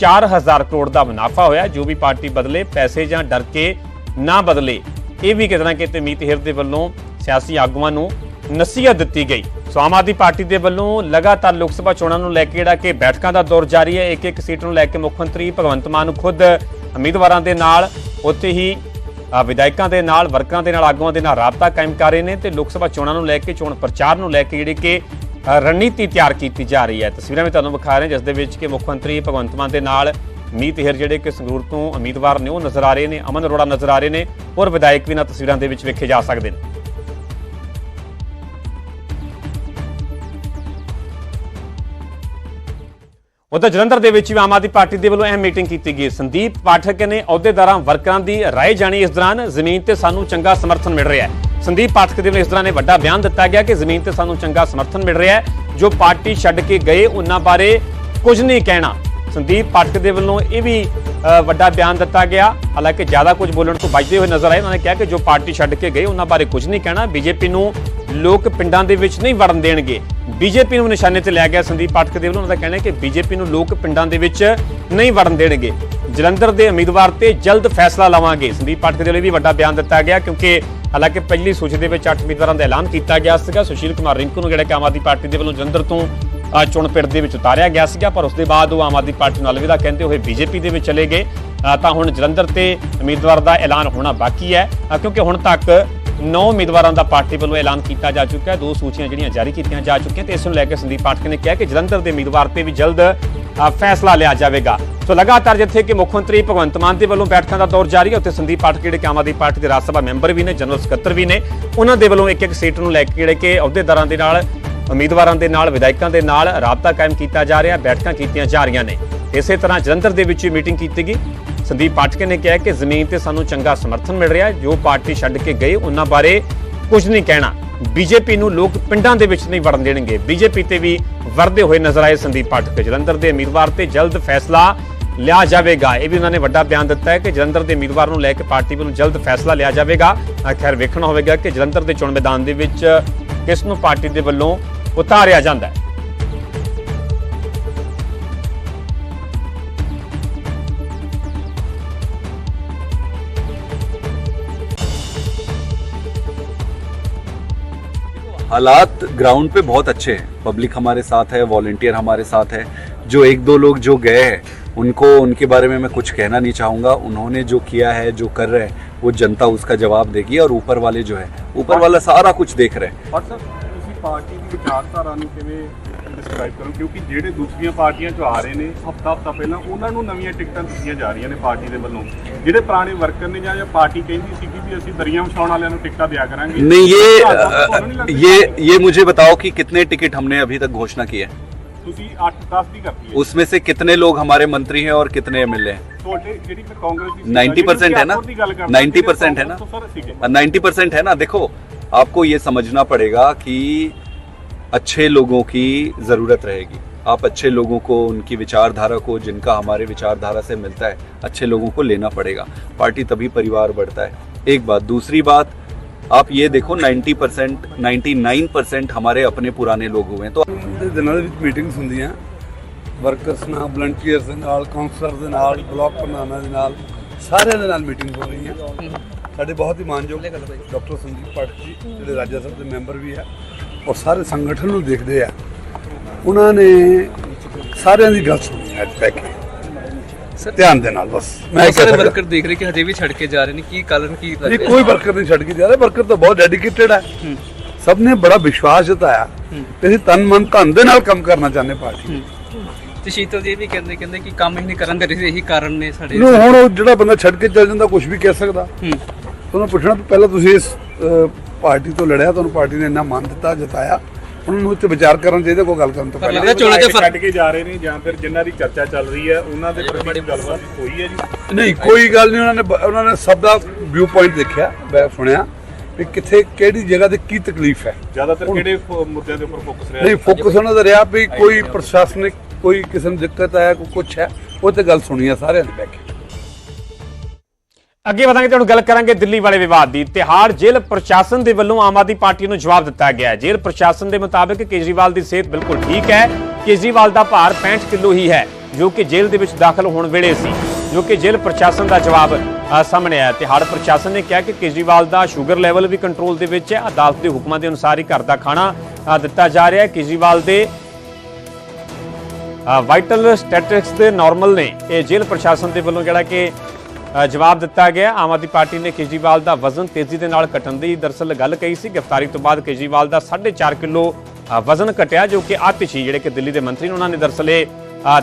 S1: 4000 ਕਰੋੜ ਦਾ ਮੁਨਾਫਾ ਹੋਇਆ। ਜੋ ਵੀ ਪਾਰਟੀ ਬਦਲੇ, ਪੈਸੇ ਜਾਂ ਡਰ ਕੇ ਨਾ ਬਦਲੇ, ਇਹ ਵੀ ਕਿਤੇ ਨਾ ਕਿਤੇ ਮੀਤ ਹੀਰ ਦੇ ਵੱਲੋਂ ਸਿਆਸੀ ਆਗੂਆਂ ਨੂੰ ਨਸੀਹਤ ਦਿੱਤੀ ਗਈ। ਸੋ ਆਮ ਆਦਮੀ ਪਾਰਟੀ ਦੇ ਵੱਲੋਂ ਲਗਾਤਾਰ ਲੋਕ ਸਭਾ ਚੋਣਾਂ ਨੂੰ ਲੈ ਕੇ ਜਿਹੜਾ ਕਿ ਬੈਠਕਾਂ ਦਾ ਦੌਰ ਜਾਰੀ ਹੈ। ਇੱਕ ਇੱਕ ਸੀਟ ਨੂੰ ਲੈ ਕੇ ਮੁੱਖ ਮੰਤਰੀ ਭਗਵੰਤ ਮਾਨ ਨੂੰ ਖੁਦ ਉਮੀਦਵਾਰਾਂ ਦੇ ਨਾਲ, ਉੱਥੇ ਹੀ ਵਿਧਾਇਕਾਂ ਦੇ ਨਾਲ, ਵਰਕਰਾਂ ਦੇ ਨਾਲ, ਆਗੂਆਂ ਦੇ ਨਾਲ ਰਾਬਤਾ ਕਾਇਮ ਕਰ ਰਹੇ ਨੇ ਤੇ ਲੋਕ ਸਭਾ ਚੋਣਾਂ ਨੂੰ ਲੈ ਕੇ, ਚੋਣ ਪ੍ਰਚਾਰ ਨੂੰ ਲੈ ਕੇ ਜਿਹੜੀ ਕਿ ਰਣਨੀਤੀ ਤਿਆਰ ਕੀਤੀ ਜਾ ਰਹੀ ਹੈ। ਤਸਵੀਰਾਂ ਵੀ ਤੁਹਾਨੂੰ ਵਿਖਾ ਰਹੇ ਜਿਸ ਦੇ ਵਿੱਚ ਕਿ ਮੁੱਖ ਮੰਤਰੀ ਭਗਵੰਤ ਮਾਨ ਦੇ ਨਾਲ ਮੀਤ ਹਿਰ ਜਿਹੜੇ ਕਿ ਸੰਗਰੂਰ ਤੋਂ ਉਮੀਦਵਾਰ ਨੇ, ਉਹ ਨਜ਼ਰ ਆ ਰਹੇ ਨੇ, ਅਮਨ ਅਰੋੜਾ ਨਜ਼ਰ ਆ ਰਹੇ ਨੇ, ਔਰ ਵਿਧਾਇਕ ਵੀ ਇਹਨਾਂ ਤਸਵੀਰਾਂ ਦੇ ਵਿੱਚ ਵੇਖੇ ਜਾ ਸਕਦੇ ਨੇ। ਉਧਰ ਜਲੰਧਰ ਦੇ ਵਿੱਚ ਵੀ ਆਮ ਆਦਮੀ ਪਾਰਟੀ ਦੇ ਵੱਲੋਂ ਅਹਿਮ ਮੀਟਿੰਗ ਕੀਤੀ ਗਈ। ਸੰਦੀਪ ਪਾਠਕ ਨੇ ਅਹੁਦੇਦਾਰਾਂ, ਵਰਕਰਾਂ ਦੀ ਰਾਏ ਜਾਣੀ। ਇਸ ਦੌਰਾਨ ਜ਼ਮੀਨ ਤੇ ਸਾਨੂੰ ਚੰਗਾ ਸਮਰਥਨ ਮਿਲ ਰਿਹਾ ਹੈ। ਸੰਦੀਪ ਪਾਠਕ ਦੇ ਵੱਲੋਂ ਇਸ ਦੌਰਾਨ ਇਹ ਵੱਡਾ ਬਿਆਨ ਦਿੱਤਾ ਗਿਆ ਕਿ ਜ਼ਮੀਨ ਤੇ ਸਾਨੂੰ ਚੰਗਾ ਸਮਰਥਨ ਮਿਲ ਰਿਹਾ ਹੈ। ਜੋ ਪਾਰਟੀ ਛੱਡ ਕੇ ਗਏ, ਉਹਨਾਂ ਬਾਰੇ ਕੁਝ ਨਹੀਂ ਕਹਿਣਾ। ਸੰਦੀਪ ਪਾਠਕ ਦੇ ਵੱਲੋਂ ਇਹ ਵੀ ਵੱਡਾ ਬਿਆਨ ਦਿੱਤਾ ਗਿਆ। ਹਾਲਾਂਕਿ ਜ਼ਿਆਦਾ ਕੁਝ ਬੋਲਣ ਤੋਂ ਬਚਦੇ ਹੋਏ ਨਜ਼ਰ ਆਏ। ਉਹਨਾਂ ਨੇ ਕਿਹਾ ਕਿ ਜੋ ਪਾਰਟੀ ਛੱਡ ਕੇ ਗਏ, ਉਹਨਾਂ ਬਾਰੇ ਕੁਝ ਨਹੀਂ ਕਹਿਣਾ। ਬੀਜੇਪੀ ਨੂੰ ਲੋਕ ਪਿੰਡਾਂ ਦੇ ਵਿੱਚ ਨਹੀਂ ਵੜਨ ਦੇਣਗੇ। ਬੀਜੇਪੀ ਨੂੰ ਨਿਸ਼ਾਨੇ ਤੇ ਲਿਆ ਗਿਆ ਸੰਦੀਪ ਪਾਠਕ ਦੇ। ਵੱਲੋਂ ਉਹਨਾਂ ਦਾ ਕਹਿਣਾ ਹੈ ਕਿ ਬੀਜੇਪੀ ਨੂੰ ਲੋਕ ਪਿੰਡਾਂ ਦੇ ਵਿੱਚ ਨਹੀਂ ਵੜਨ ਦੇਣਗੇ। ਜਲੰਧਰ ਦੇ ਉਮੀਦਵਾਰ ਤੇ ਜਲਦ ਫੈਸਲਾ ਲਵਾਂਗੇ। ਸੰਦੀਪ ਪਾਠਕ ਦੇ ਵੱਲੋਂ ਵੀ ਵੱਡਾ ਬਿਆਨ ਦਿੱਤਾ ਗਿਆ ਕਿਉਂਕਿ ਹਾਲਾਂਕਿ ਪਹਿਲੀ ਸੂਚੀ ਦੇ ਵਿੱਚ 8 ਉਮੀਦਵਾਰਾਂ ਦਾ ਐਲਾਨ ਕੀਤਾ ਗਿਆ ਸੀਗਾ। ਸੁਸ਼ੀਲ ਕੁਮਾਰ ਰਿੰਕੂ ਨੂੰ ਜਿਹੜਾ ਕਿ ਆਮ ਆਦਮੀ ਪਾਰਟੀ ਦੇ ਵੱਲੋਂ ਜਲੰਧਰ ਤੋਂ ਅ, ਚੋਣ ਪਿੰਡ ਦੇ ਵਿੱਚ ਉਤਾਰਿਆ ਗਿਆ ਸੀਗਾ ਪਰ ਉਸ ਦੇ ਬਾਅਦ ਉਹ ਆਮ ਆਦਮੀ ਪਾਰਟੀ ਨਾਲ ਅਲਵਿਦਾ ਕਹਿੰਦੇ ਹੋਏ ਬੀਜੇਪੀ ਦੇ ਵਿੱਚ ਚਲੇ ਗਏ। ਤਾਂ ਹੁਣ ਜਲੰਧਰ ਤੇ ਉਮੀਦਵਾਰ ਦਾ ਐਲਾਨ ਹੋਣਾ ਬਾਕੀ ਹੈ। ਕਿਉਂਕਿ ਹੁਣ ਤੱਕ 9 ਉਮੀਦਵਾਰਾਂ ਦਾ ਪਾਰਟੀ ਵੱਲੋਂ ਐਲਾਨ ਕੀਤਾ ਜਾ ਚੁੱਕਾ ਹੈ ਦੋ ਸੂਚੀਆਂ ਜਿਹੜੀਆਂ ਜਾਰੀ ਕੀਤੀਆਂ ਜਾ ਚੁੱਕੀਆਂ ਤੇ ਇਸ ਨੂੰ ਲੈ ਕੇ ਸੰਦੀਪ ਪਾਠਕ ਨੇ ਕਿਹਾ ਕਿ ਜਲੰਧਰ ਦੇ ਉਮੀਦਵਾਰ ਤੇ ਵੀ ਜਲਦ ਫੈਸਲਾ ਲਿਆ ਜਾਵੇਗਾ। ਸੋ ਲਗਾਤਾਰ ਜਿੱਥੇ ਕਿ ਮੁੱਖ ਮੰਤਰੀ ਭਗਵੰਤ ਮਾਨ ਦੇ ਵੱਲੋਂ ਬੈਠਕਾਂ ਦਾ ਦੌਰ ਜਾਰੀ ਹੈ, ਉੱਥੇ ਸੰਦੀਪ ਪਾਠਕ ਜਿਹੜੇ ਕਿ ਆਮ ਆਦਮੀ ਪਾਰਟੀ ਦੇ ਰਾਜ ਸਭਾ ਮੈਂਬਰ ਵੀ ਨੇ, ਜਨਰਲ ਸਕੱਤਰ ਵੀ ਨੇ, ਉਹਨਾਂ ਦੇ ਵੱਲੋਂ ਇੱਕ ਇੱਕ ਸੀਟ ਨੂੰ ਲੈ ਕੇ ਜਿਹੜੇ ਕਿ ਅਹੁਦੇਦਾਰਾਂ ਦੇ ਨਾਲ, ਉਮੀਦਵਾਰਾਂ ਦੇ ਨਾਲ, ਵਿਧਾਇਕਾਂ ਦੇ ਨਾਲ ਰਾਬਤਾ ਕਾਇਮ ਕੀਤਾ ਜਾ ਰਿਹਾ, ਬੈਠਕਾਂ ਕੀਤੀਆਂ ਜਾ ਰਹੀਆਂ ਨੇ। ਇਸੇ ਤਰ੍ਹਾਂ ਜਲੰਧਰ ਦੇ ਵਿੱਚ ਮੀਟਿੰਗ ਕੀਤੀ ਗਈ। ਸੰਦੀਪ ਪਾਠਕ ਨੇ ਕਿਹਾ ਕਿ ਜ਼ਮੀਨ ਤੇ ਸਾਨੂੰ ਚੰਗਾ ਸਮਰਥਨ ਮਿਲ ਰਿਹਾ ਜੋ ਪਾਰਟੀ ਛੱਡ ਕੇ ਗਏ ਉਹਨਾਂ ਬਾਰੇ ਕੁਝ ਨਹੀਂ ਕਹਿਣਾ। ਬੀਜੇਪੀ ਨੂੰ ਲੋਕ ਪਿੰਡਾਂ ਦੇ ਵਿੱਚ ਨਹੀਂ ਵੜਨ ਦੇਣਗੇ। ਬੀਜੇਪੀ ਤੇ ਵੀ ਵਰਦੇ ਹੋਏ ਨਜ਼ਰ ਆਏ ਸੰਦੀਪ ਪਾਠਕ। ਜਲੰਧਰ ਦੇ ਉਮੀਦਵਾਰ ਤੇ ਜਲਦ ਫੈਸਲਾ ਲਿਆ ਜਾਵੇਗਾ। ਇਹ ਵੀ ਉਹਨਾਂ ਨੇ ਵੱਡਾ ਬਿਆਨ ਦਿੱਤਾ ਹੈ ਕਿ ਜਲੰਧਰ ਦੇ ਉਮੀਦਵਾਰ ਨੂੰ ਲੈ ਕੇ ਪਾਰਟੀ ਵੱਲੋਂ ਜਲਦ ਫੈਸਲਾ ਲਿਆ ਜਾਵੇਗਾ। ਅ, ਖੈਰ ਵੇਖਣਾ ਹੋਵੇਗਾ ਕਿ ਜਲੰਧਰ ਦੇ ਚੋਣ ਮੈਦਾਨ ਦੇ ਵਿੱਚ ਕਿਸ ਨੂੰ ਪਾਰਟੀ ਦੇ ਵੱਲੋਂ ਉਤਾਰਿਆ ਜਾਂਦਾ ਹੈ।
S8: हालात ग्राउंड पे बहुत अच्छे हैं। पब्लिक हमारे साथ है वॉल्टियर हमारे साथ है। जो एक दो लोग जो गए हैं, उनको, उनके बारे में मैं कुछ कहना नहीं चाहूँगा। उन्होंने जो किया है, जो कर रहे हैं, वो जनता उसका जवाब देगी और ऊपर वाले जो है, ऊपर वाला सारा कुछ देख रहे हैं।
S7: और सर पार्टी की के ਡਿਸਕ੍ਰਾਈਬ ਕਰੋ ਕਿਉਂਕਿ ਜਿਹੜੇ ਦੂਸਰੀਆਂ ਪਾਰਟੀਆਂ ਚੋਂ ਆ ਰਹੇ ਨੇ ਹਫਤਾ ਹਫਤਾ ਪਹਿਲਾਂ ਉਹਨਾਂ ਨੂੰ ਨਵੀਆਂ ਟਿਕਟਾਂ ਦਿੱਤੀਆਂ ਜਾ ਰਹੀਆਂ ਨੇ ਪਾਰਟੀ ਦੇ ਵੱਲੋਂ ਜਿਹੜੇ ਪੁਰਾਣੇ ਵਰਕਰ ਨੇ ਜਾਂ ਜਾਂ ਪਾਰਟੀ ਕਹਿੰਦੀ ਸੀ ਵੀ ਅਸੀਂ ਦਰੀਆਂ ਵਿਛਾਉਣ ਵਾਲਿਆਂ ਨੂੰ ਟਿਕਟਾਂ ਦਿਆ ਕਰਾਂਗੇ
S8: नहीं ये
S7: ਤੁਹਾਨੂੰ ਨਹੀਂ
S8: अ,
S7: ਲੱਗਦਾ?
S8: ये ये मुझे बताओ कि कितने टिकट हमने अभी तक घोषणा की है
S7: ਤੁਸੀਂ 8 10 ਦੀ ਕਰਤੀ ਹੈ
S8: उसमें से कितने लोग हमारे मंत्री हैं और कितने एमएलए हैं
S7: ਤੁਹਾਡੇ ਜਿਹੜੀ ਮੈਂ ਕਾਂਗਰਸ ਦੀ
S8: 90% है ना? 90% है ना?
S7: ਸਰ ਸੀਗੇ
S8: नाइन्टी परसेंट है ना देखो आपको ये समझना पड़ेगा कि अच्छे लोगों की ज़रूरत रहेगी आप अच्छे लोगों को उनकी विचारधारा को जिनका हमारे विचारधारा से मिलता है अच्छे लोगों को लेना पड़ेगा पार्टी तभी परिवार बढ़ता है एक बात दूसरी बात आप ये देखो 90 परसेंट नाइन्टी परसेंट हमारे अपने पुराने लोग हुए हैं तो
S9: ਦੇ ਦਿਨਾਂ ਦੇ ਵਿੱਚ ਮੀਟਿੰਗਸ ਹੁੰਦੀਆਂ ਵਰਕਰਸ ਨਾਲ ਵਲੰਟੀਅਰਸ ਦੇ ਨਾਲ ਕਾਉਂਸਲਰ ਦੇ ਨਾਲ ਬਲਾਕ ਪ੍ਰਧਾਨਾਂ ਦੇ ਨਾਲ ਸਾਰਿਆਂ ਦੇ ਨਾਲ ਮੀਟਿੰਗ ਹੋ ਰਹੀਆਂ ਸਾਡੇ ਬਹੁਤ ਹੀ ਮਾਨਯੋਗ ਡਾਕਟਰ ਸੰਦੀਪ ਪਾਠਕ ਜੀ ਜਿਹੜੇ ਰਾਜ ਸਭਾ ਦੇ ਮੈਂਬਰ ਵੀ ਆ ਔਰ ਸਾਰੇ ਸੰਗਠਨ ਨੂੰ ਦੇਖਦੇ ਆ ਉਹਨਾਂ ਨੇ ਸਾਰਿਆਂ ਦੀ ਗੱਲ ਸੁਣੀ ਅੱਜ ਬੈ ਕੇ। ਧਿਆਨ ਦੇ ਨਾਲ ਬਸ। ਮੈਂ
S10: ਸਾਰੇ ਵਰਕਰ ਦੇਖ ਰਹੇ ਕਿ ਹਜੇ ਵੀ ਛੱਡ ਕੇ ਜਾ ਰਹੇ ਨੇ ਕੀ ਕਾਰਨ ਕੀ ਲੱਗ ਰਿਹਾ?
S9: ਕੋਈ ਵਰਕਰ ਨਹੀਂ ਛੱਡ ਕੇ ਜਾ ਰਿਹਾ ਵਰਕਰ ਤਾਂ ਬਹੁਤ ਡੈਡੀਕੇਟਡ ਹੈ। ਸਭ ਨੇ ਬੜਾ ਵਿਸ਼ਵਾਸ ਜਤਾਇਆ ਕਿ ਅਸੀਂ ਤਨ ਮਨ ਧਨ ਦੇ ਨਾਲ ਕੰਮ ਕਰਨਾ ਚਾਹੁੰਦੇ ਪਾਰਟੀ
S10: ਤੇ ਸ਼ੀਤਲ ਜੀ ਵੀ ਕਹਿੰਦੇ ਕਹਿੰਦੇ ਕਿ ਕੰਮ ਹੀ ਨਹੀਂ ਕਰਨ ਦੇ ਇਹੀ ਕਾਰਨ ਨੇ ਸਾਡੇ
S9: ਨੂੰ ਹੁਣ ਜਿਹੜਾ ਬੰਦਾ ਛੱਡ ਕੇ ਚੱਲ ਜਾਂਦਾ ਕੁਝ ਵੀ ਕਹਿ ਸਕਦਾ। ਤੁਹਾਨੂੰ ਪੁੱਛਣਾ ਪਹਿਲਾਂ ਤੁਸੀਂ ਇਸ ਪਾਰਟੀ ਤੋਂ ਲੜਿਆ ਤੁਹਾਨੂੰ ਪਾਰਟੀ ਨੇ ਇੰਨਾ ਮਾਨ ਦਿੱਤਾ ਜਤਾਇਆ। ਉਹਨਾਂ ਨੂੰ ਉੱਤੇ ਵਿਚਾਰ ਕਰਨ ਚਾਹੀਦਾ ਕੋਈ ਗੱਲ ਕਰਨ ਤੋਂ ਪਹਿਲਾਂ।
S10: ਲੱਗਦਾ ਚੋਣਾਂ 'ਚ
S6: ਛੱਡ ਕੇ ਜਾ ਰਹੇ ਨੇ ਜਾਂ ਫਿਰ ਜਿਨ੍ਹਾਂ ਦੀ ਚਰਚਾ ਚੱਲ ਰਹੀ ਹੈ ਉਹਨਾਂ ਦੇ ਪ੍ਰਤੀ ਗੱਲਬਾਤ ਹੋਈ ਹੈ ਜੀ?
S9: ਨਹੀਂ ਕੋਈ ਗੱਲ ਨਹੀਂ ਉਹਨਾਂ ਨੇ ਉਹਨਾਂ ਨੇ ਸਭ ਦਾ ਵਿਊ ਪੁਆਇੰਟ ਦੇਖਿਆ ਮੈਂ ਸੁਣਿਆ ਵੀ ਕਿੱਥੇ ਕਿਹੜੀ ਜਗ੍ਹਾ ਤੇ ਕੀ ਤਕਲੀਫ ਹੈ।
S6: ਜ਼ਿਆਦਾਤਰ ਕਿਹੜੇ ਮੁੱਦਿਆਂ ਦੇ ਉੱਪਰ ਫੋਕਸ ਰਿਹਾ?
S9: ਨਹੀਂ ਫੋਕਸ ਉਹਨਾਂ ਦਾ ਰਿਹਾ ਵੀ ਕੋਈ ਪ੍ਰਸ਼ਾਸਨਿਕ ਕੋਈ ਕਿਸੇ ਨੂੰ ਦਿੱਕਤ ਆਇਆ ਕੋਈ ਕੁਛ ਹੈ ਉਹ ਤੇ ਗੱਲ ਸੁਣੀ ਆ ਸਾਰਿਆਂ ਨੇ ਬੈ ਕੇ।
S1: ਅੱਗੇ ਵਧਾਂਗੇ ਤੁਹਾਨੂੰ ਗੱਲ ਕਰਾਂਗੇ ਦਿੱਲੀ ਵਾਲੇ ਵਿਵਾਦ ਦੀ। ਤਿਹਾੜ ਜੇਲ੍ਹ ਪ੍ਰਸ਼ਾਸਨ ਦੇ ਵੱਲੋਂ ਆਮ ਆਦਮੀ ਪਾਰਟੀ ਨੂੰ ਜਵਾਬ ਦਿੱਤਾ ਗਿਆ ਹੈ। ਜੇਲ੍ਹ ਪ੍ਰਸ਼ਾਸਨ ਦੇ ਮੁਤਾਬਕ ਕੇਜਰੀਵਾਲ ਦੀ ਸਿਹਤ ਬਿਲਕੁਲ ਠੀਕ ਹੈ। ਕੇਜਰੀਵਾਲ ਦਾ ਭਾਰ 65 ਕਿਲੋ ਹੀ ਹੈ, ਜੋ ਕਿ ਜੇਲ੍ਹ ਦੇ ਵਿੱਚ ਦਾਖਲ ਹੋਣ ਵੇਲੇ ਸੀ, ਜੋ ਕਿ ਜੇਲ੍ਹ ਪ੍ਰਸ਼ਾਸਨ ਦਾ ਜਵਾਬ ਸਾਹਮਣੇ ਆਇਆ ਤਿਹਾੜ ਪ੍ਰਸ਼ਾਸਨ ਨੇ ਕਿਹਾ ਕਿ ਕੇਜਰੀਵਾਲ ਦਾ ਸ਼ੂਗਰ ਲੈਵਲ ਵੀ ਕੰਟਰੋਲ ਦੇ ਵਿੱਚ ਹੈ। ਅਦਾਲਤ ਦੇ ਹੁਕਮਾਂ ਦੇ ਅਨੁਸਾਰ ਹੀ ਘਰ ਦਾ ਖਾਣਾ ਦਿੱਤਾ ਜਾ ਰਿਹਾ ਹੈ। ਕੇਜਰੀਵਾਲ ਦੇ ਵਾਈਟਲ ਸਟੈਟਿਕਸ ਦੇ ਨਾਰਮਲ ਨੇ। ਇਹ ਜੇਲ੍ਹ ਪ੍ਰਸ਼ਾਸਨ ਦੇ ਵੱਲੋਂ ਜਿਹੜਾ ਕਿ ਜਵਾਬ ਦਿੱਤਾ ਗਿਆ। ਆਮ ਆਦਮੀ ਪਾਰਟੀ ਨੇ ਕੇਜਰੀਵਾਲ ਦਾ ਵਜ਼ਨ ਤੇਜ਼ੀ ਦੇ ਨਾਲ ਘਟਣ ਦੀ ਦਰਸਲ ਗੱਲ ਕਹੀ ਸੀ। ਗ੍ਰਿਫਤਾਰੀ ਤੋਂ ਬਾਅਦ ਕੇਜਰੀਵਾਲ ਦਾ 4.5 ਕਿਲੋ ਅ, ਵਜ਼ਨ ਘਟਿਆ ਜੋ ਕਿ ਆਤਿਸ਼ੀ ਜਿਹੜੇ ਕਿ ਦਿੱਲੀ ਦੇ ਮੰਤਰੀ ਨੇ ਉਹਨਾਂ ਨੇ ਦਰਸਲ ਇਹ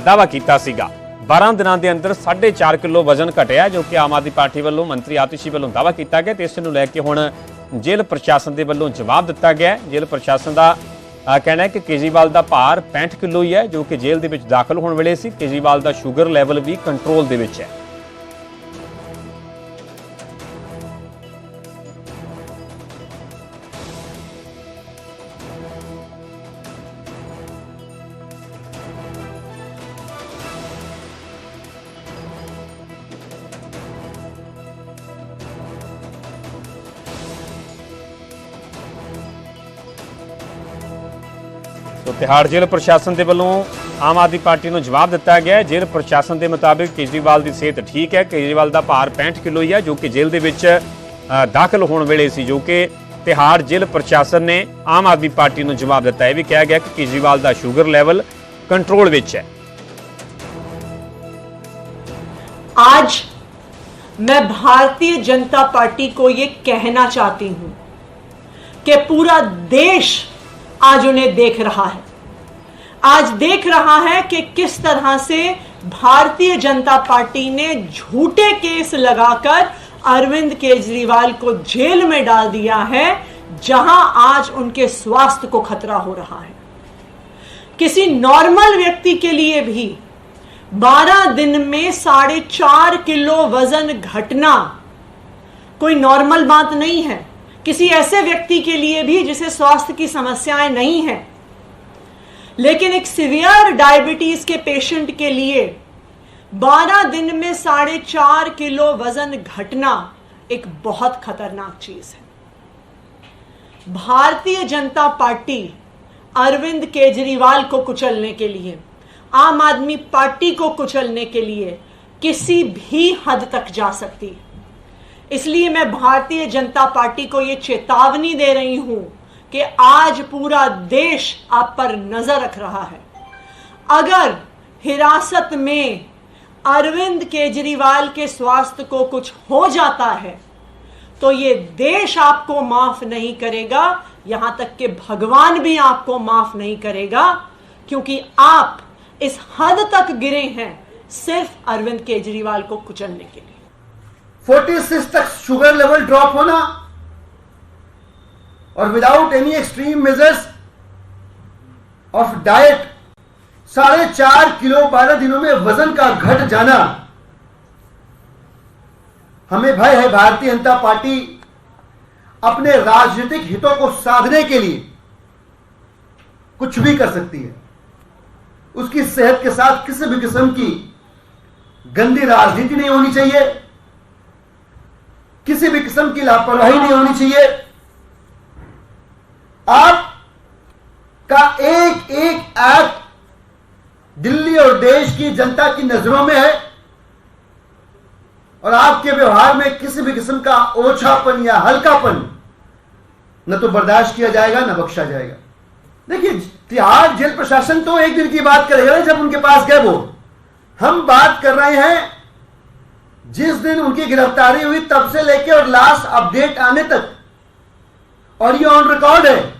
S1: ਦਾਅਵਾ ਕੀਤਾ ਸੀਗਾ। 12 ਦਿਨਾਂ ਦੇ ਅੰਦਰ 4.5 ਕਿਲੋ ਵਜ਼ਨ ਘਟਿਆ ਜੋ ਕਿ ਆਮ ਆਦਮੀ ਪਾਰਟੀ ਵੱਲੋਂ ਮੰਤਰੀ ਆਤਿਸ਼ੀ ਵੱਲੋਂ ਦਾਅਵਾ ਕੀਤਾ ਗਿਆ ਤੇ ਇਸ ਨੂੰ ਲੈ ਕੇ ਹੁਣ ਜੇਲ੍ਹ ਪ੍ਰਸ਼ਾਸਨ ਦੇ ਵੱਲੋਂ ਜਵਾਬ ਦਿੱਤਾ ਗਿਆ। ਜੇਲ੍ਹ ਪ੍ਰਸ਼ਾਸਨ ਦਾ ਕਹਿਣਾ ਹੈ ਕਿ ਕੇਜਰੀਵਾਲ ਦਾ ਭਾਰ 65 ਕਿਲੋ ਹੀ ਹੈ ਜੋ ਕਿ ਜੇਲ੍ਹ ਦੇ ਵਿੱਚ ਦਾਖਲ ਹੋਣ ਵੇਲੇ ਸੀ। ਕੇਜਰੀਵਾਲ ਦਾ ਸ਼ੂਗਰ ਲੈਵਲ ਵੀ ਕੰਟਰੋਲ ਦੇ ਵਿੱਚ ਹੈ। ਤਿਹਾੜ ਜੇਲ੍ਹ ਪ੍ਰਸ਼ਾਸਨ ਦੇ ਵੱਲੋਂ ਆਮ ਆਦਮੀ ਪਾਰਟੀ ਨੂੰ ਜਵਾਬ ਦਿੱਤਾ ਗਿਆ ਹੈ ਜੇਲ੍ਹ ਪ੍ਰਸ਼ਾਸਨ ਦੇ ਮੁਤਾਬਿਕ ਕੇਜਰੀਵਾਲ ਦੀ ਸਿਹਤ ਠੀਕ ਹੈ ਕੇਜਰੀਵਾਲ ਦਾ ਭਾਰ 65 ਕਿਲੋ ਹੀ ਹੈ ਜੋ ਕਿ ਜੇਲ੍ਹ ਦੇ ਵਿੱਚ ਅ, ਦਾਖਲ ਹੋਣ ਵੇਲੇ ਸੀ ਜੋ ਕਿ ਤਿਹਾੜ ਜੇਲ੍ਹ ਪ੍ਰਸ਼ਾਸਨ ਨੇ ਆਮ ਆਦਮੀ ਪਾਰਟੀ ਨੂੰ ਜਵਾਬ ਦਿੱਤਾ ਹੈ ਇਹ ਵੀ ਕਿਹਾ ਗਿਆ ਕਿ ਕੇਜਰੀਵਾਲ ਦਾ ਸ਼ੂਗਰ ਲੈਵਲ ਕੰਟਰੋਲ ਵਿੱਚ ਹੈ
S11: आज मैं भारतीय जनता पार्टी को ये कहना चाहती हूं कि पूरा देश आज उन्हें देख रहा है आज देख रहा है कि किस तरह से भारतीय जनता पार्टी ने झूठे केस लगाकर अरविंद केजरीवाल को जेल में डाल दिया है, जहाँ आज उनके स्वास्थ्य को खतरा हो रहा है। किसी नॉर्मल व्यक्ति के लिए भी 12 दिन में साढ़े चार किलो वज़न घटना कोई नॉर्मल बात नहीं है। किसी ऐसे व्यक्ति के लिए भी जिसे स्वास्थ्य की समस्याएँ नहीं है लेकिन एक सिवियर डायबिटीज़ के पेशेंट के लिए 12 दिन में साढ़े चार किलो वज़न घटना एक बहुत खतरनाक चीज़ है। भारतीय जनता पार्टी अरविंद केजरीवाल को कुचलने के लिए, आम आदमी पार्टी को कुचलने के लिए किसी भी हद तक जा सकती है। इसलिए मैं भारतीय जनता पार्टी को यह चेतावनी दे रही हूँ कि आज पूरा देश आप पर नज़र रख रहा है। अगर हिरासत में अरविंद केजरीवाल के स्वास्थ्य को कुछ हो जाता है तो ये देश आपको माफ़ नहीं करेगा, यहाँ तक कि भगवान भी आपको माफ़ नहीं करेगा, क्योंकि आप इस हद तक गिरे हैं सिर्फ़ अरविंद केजरीवाल को कुचलने के लिए।
S12: 46 तक शुगर लेवल ड्रॉप होना और without any extreme measures of diet साढ़े चार किलो बारह दिनों में वज़न का घट जाना, हमें भय है भारतीय जनता पार्टी अपने राजनीतिक हितों को साधने के लिए कुछ भी कर सकती है। उसकी सेहत के साथ किसी भी किस्म की गंदी राजनीति नहीं होनी चाहिए, किसी भी किस्म की लापरवाही नहीं होनी चाहिए। आप का एक एक एक्ट दिल्ली और देश की जनता की नज़रों में है और आपके व्यवहार में किसी भी किस्म का ओछापन या हल्कापन न तो बर्दाश्त किया जाएगा, न बख्शा जाएगा। देखिए तिहाड़ जेल प्रशासन तो एक दिन की बात करेगा जब उनके पास गए वो। हम बात कर रहे हैं, जिस दिन उनकी गिरफ्तारी हुई, तब से लेके और लास्ट अपडेट आने तक। और ये ऑन रिकॉर्ड है।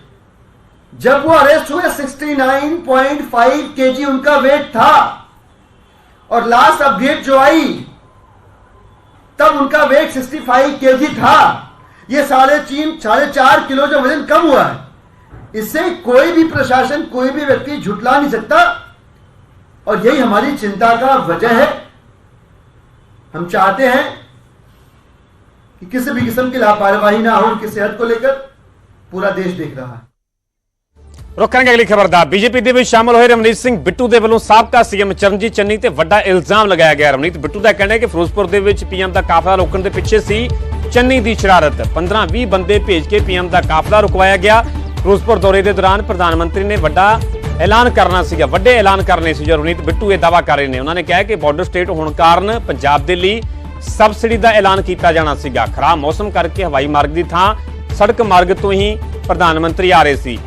S12: जब वो अरेस्ट हुए 69.5 केजी उनका वेट था। और लास्ट अपडेट जो आई, तब उनका वेट 65 केजी था। ये साढ़े तीन, साढ़े चार किलो जो वज़न कम हुआ है। इससे कोई भी प्रशासन, कोई भी व्यक्ति झुटला नहीं सकता। और यही हमारी चिंता का वजह है। हम चाहते हैं कि किसी भी किस्म की लापरवाही ना हो उनकी सेहत को लेकर पूरा देश देख रहा है।
S1: ਰੋਕਾਂਗੇ ਅਗਲੀ ਖਬਰ ਦਾ। ਬੀਜੇਪੀ ਦੇ ਵਿੱਚ ਸ਼ਾਮਲ ਹੋਏ ਰਮਨੀਤ ਸਿੰਘ ਬਿੱਟੂ ਦੇ ਵੱਲੋਂ ਸਾਬਕਾ ਸੀਐਮ ਚਰਨਜੀਤ ਚੰਨੀ ਤੇ ਵੱਡਾ ਇਲਜ਼ਾਮ ਲਗਾਇਆ ਗਿਆ। ਰਮਨੀਤ ਬਿੱਟੂ ਦਾ ਕਹਿਣਾ ਹੈ ਕਿ ਫਿਰੋਜ਼ਪੁਰ ਦੇ ਵਿੱਚ ਪੀਐਮ ਦਾ ਕਾਫਲਾ ਰੋਕਣ ਦੇ ਪਿੱਛੇ ਸੀ ਚੰਨੀ ਦੀ ਸ਼ਰਾਰਤ। 15-20 ਬੰਦੇ ਭੇਜ ਕੇ ਪੀਐਮ ਦਾ ਕਾਫਲਾ ਰੁਕਵਾਇਆ ਗਿਆ। ਫਿਰੋਜ਼ਪੁਰ ਦੌਰੇ ਦੇ ਦੌਰਾਨ ਪ੍ਰਧਾਨ ਮੰਤਰੀ ਨੇ ਵੱਡਾ ਐਲਾਨ ਕਰਨਾ ਸੀਗਾ। ਵੱਡੇ ਐਲਾਨ ਕਰਨੇ ਸੀ ਜੋ ਰਮਨੀਤ ਬਿੱਟੂ ਇਹ ਦਾਵਾ ਕਰ ਰਹੇ ਨੇ। ਉਹਨਾਂ ਨੇ ਕਿਹਾ ਕਿ ਬਾਰਡਰ ਸਟੇਟ ਹੋਣ ਕਾਰਨ ਪੰਜਾਬ ਦੇ ਲਈ ਸਬਸਿਡੀ ਦਾ ਐਲਾਨ ਕੀਤਾ ਜਾਣਾ ਸੀਗਾ। ਖਰਾਬ ਮੌਸਮ ਕਰਕੇ ਹਵਾਈ ਮਾਰਗ ਦੀ ਥਾਂ ਸੜਕ ਮਾਰਗ ਤੋਂ ਹੀ ਪ੍ਰਧਾਨ ਮੰਤਰੀ ਆ ਰਹੇ ਸੀ।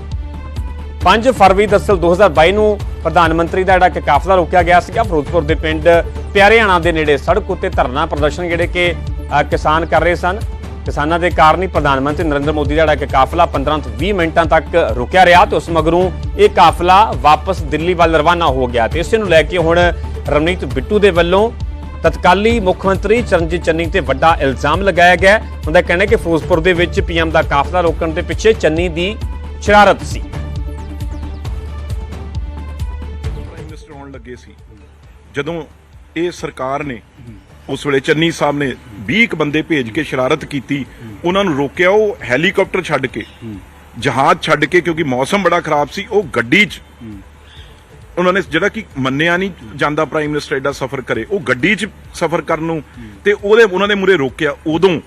S1: 5 ਫਰਵਰੀ ਦਰਅਸਲ 2022 ਨੂੰ ਪ੍ਰਧਾਨ ਮੰਤਰੀ ਦਾ ਜਿਹੜਾ ਕਿ ਕਾਫਲਾ ਰੋਕਿਆ ਗਿਆ ਸੀਗਾ। ਫਿਰੋਜ਼ਪੁਰ ਦੇ ਪਿੰਡ ਪਿਆਰੇਆਣਾ ਦੇ ਨੇੜੇ ਸੜਕ ਉੱਤੇ ਧਰਨਾ ਪ੍ਰਦਰਸ਼ਨ ਜਿਹੜੇ ਕਿ ਕਿਸਾਨ ਕਰ ਰਹੇ ਸਨ। ਕਿਸਾਨਾਂ ਦੇ ਕਾਰਨ ਹੀ ਪ੍ਰਧਾਨ ਮੰਤਰੀ ਨਰਿੰਦਰ ਮੋਦੀ ਦਾ ਜਿਹੜਾ ਕਿ ਕਾਫਲਾ 15 ਤੋਂ 20 ਮਿੰਟਾਂ ਤੱਕ ਰੁਕਿਆ ਰਿਹਾ ਤੇ ਉਸ ਮਗਰੋਂ ਇਹ ਕਾਫਲਾ ਵਾਪਸ ਦਿੱਲੀ ਵੱਲ ਰਵਾਨਾ ਹੋ ਗਿਆ ਤੇ ਇਸੇ ਨੂੰ ਲੈ ਕੇ ਹੁਣ ਰਮਨੀਤ ਬਿੱਟੂ ਦੇ ਵੱਲੋਂ ਤਤਕਾਲੀ ਮੁੱਖ ਮੰਤਰੀ ਚਰਨਜੀਤ ਚੰਨੀ ਤੇ ਵੱਡਾ ਇਲਜ਼ਾਮ ਲਗਾਇਆ ਗਿਆ। ਹੈ। ਉਹਦਾ ਕਹਿਣਾ ਕਿ ਫਿਰੋਜ਼ਪੁਰ ਦੇ ਵਿੱਚ ਪੀਐਮ ਦਾ ਕਾਫਲਾ ਰੋਕਣ ਦੇ ਪਿੱਛੇ ਚੰਨੀ ਦੀ ਸ਼ਰਾਰਤ ਸੀ।
S13: ਜਦੋਂ ਇਹ ਸਰਕਾਰ ਨੇ ਉਸ ਵੇਲੇ ਚੰਨੀ ਸਾਹਿਬ ਨੇ 20 ਕੁ ਬੰਦੇ ਭੇਜ ਕੇ ਸ਼ਰਾਰਤ ਕੀਤੀ, ਉਹਨਾਂ ਨੂੰ ਰੋਕਿਆ, ਉਹ ਹੈਲੀਕਾਪਟਰ ਛੱਡ ਕੇ, ਜਹਾਜ਼ ਛੱਡ ਕੇ, ਕਿਉਂਕਿ ਮੌਸਮ ਬੜਾ ਖਰਾਬ ਸੀ, ਉਹ ਗੱਡੀ 'ਚ ਉਹਨਾਂ ਨੇ ਜਿਹੜਾ ਕਿ ਮੰਨਿਆ ਨਹੀਂ ਜਾਂਦਾ ਪ੍ਰਾਈਮ ਮਿਨਿਸਟਰ ਐਡਾ ਸਫ਼ਰ ਕਰੇ, ਉਹ ਗੱਡੀ 'ਚ ਸਫ਼ਰ ਕਰਨ ਨੂੰ ਤੇ ਉਹਦੇ, ਉਹਨਾਂ ਦੇ ਮੂਰੇ ਰੋਕਿਆ ਉਦੋਂ।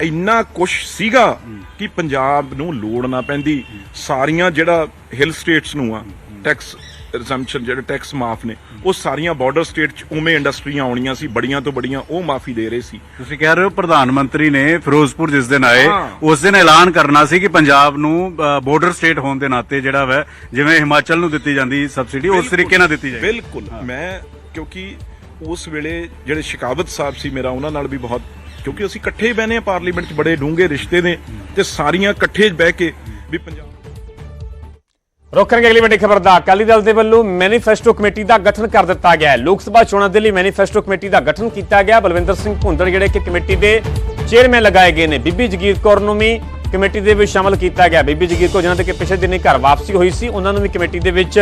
S13: ਇੰਨਾ ਕੁਛ ਸੀਗਾ ਕਿ ਪੰਜਾਬ ਨੂੰ ਲੋੜ ਨਾ ਪੈਂਦੀ। ਸਾਰੀਆਂ ਜਿਹੜਾ ਹਿਲ ਸਟੇਟਸ ਨੂੰ ਆ ਟੈਕਸ ਰਿਜ਼ੰਪਸ਼ਨ ਜਿਹੜੇ ਟੈਕਸ ਮਾਫ ਨੇ ਉਹ ਸਾਰੀਆਂ ਬਾਰਡਰ ਸਟੇਟ 'ਚ ਉਵੇਂ ਇੰਡਸਟਰੀਆਂ ਆਉਣੀਆਂ ਸੀ ਬੜੀਆਂ ਤੋਂ ਬੜੀਆਂ ਉਹ ਮਾਫੀ ਦੇ ਰਹੇ ਸੀ।
S14: ਤੁਸੀਂ ਕਹਿ ਰਹੇ ਹੋ ਪ੍ਰਧਾਨ ਮੰਤਰੀ ਨੇ ਫਿਰੋਜ਼ਪੁਰ ਜਿਸ ਦਿਨ ਆਏ। ਉਸ ਦਿਨ ਐਲਾਨ ਕਰਨਾ ਸੀ ਕਿ ਪੰਜਾਬ ਨੂੰ ਬਾਰਡਰ ਸਟੇਟ ਹੋਣ ਦੇ ਨਾਤੇ ਜਿਹੜਾ ਵਾ ਜਿਵੇਂ ਹਿਮਾਚਲ ਨੂੰ ਦਿੱਤੀ ਜਾਂਦੀ ਸਬਸਿਡੀ ਉਸ ਤਰੀਕੇ ਨਾਲ ਦਿੱਤੀ ਜਾਏ
S13: ਬਿਲਕੁਲ। ਮੈਂ ਕਿਉਂਕਿ ਉਸ ਵੇਲੇ ਜਿਹੜੇ ਸ਼ਿਕਾਵਤ ਸਾਹਿਬ ਸੀ ਮੇਰਾ ਉਹਨਾਂ ਨਾਲ ਵੀ ਬਹੁਤ ਕਿਉਂਕਿ ਅਸੀਂ ਇਕੱਠੇ ਹੀ ਬਹਿਨੇ ਆ ਪਾਰਲੀਮੈਂਟ 'ਚ ਬੜੇ ਡੂੰਘੇ ਰਿਸ਼ਤੇ ਨੇ ਤੇ ਸਾਰੀਆਂ ਇਕੱਠੇ ਬਹਿ ਕੇ ਵੀ ਪੰਜਾਬ
S1: ਰੋਕਣਗੇ ਅਗਲੀ ਵੱਡੀ ਖਬਰ ਦਾ। ਅਕਾਲੀ ਦਲ ਦੇ ਵੱਲੋਂ ਮੈਨੀਫੈਸਟੋ ਕਮੇਟੀ ਦਾ ਗਠਨ ਕਰ ਦਿੱਤਾ ਗਿਆ ਹੈ। ਲੋਕ ਸਭਾ ਚੋਣਾਂ ਦੇ ਲਈ ਮੈਨੀਫੈਸਟੋ ਕਮੇਟੀ ਦਾ ਗਠਨ ਕੀਤਾ ਗਿਆ। ਬਲਵਿੰਦਰ ਸਿੰਘ ਭੁੰਦੜ ਜਿਹੜੇ ਕਿ ਕਮੇਟੀ ਦੇ ਚੇਅਰਮੈਨ ਲਗਾਏ ਗਏ ਨੇ। ਬੀਬੀ ਜਗੀਰ ਕੌਰ ਨੂੰ ਵੀ ਕਮੇਟੀ ਦੇ ਵਿੱਚ ਸ਼ਾਮਲ ਕੀਤਾ ਗਿਆ। ਬੀਬੀ ਜਗੀਰ ਕੌਰ ਜਿਨ੍ਹਾਂ ਦੇ ਕਿ ਪਿਛਲੇ ਦਿਨੀ ਘਰ ਵਾਪਸੀ ਹੋਈ ਸੀ, ਉਹਨਾਂ ਨੂੰ ਵੀ ਕਮੇਟੀ ਦੇ ਵਿੱਚ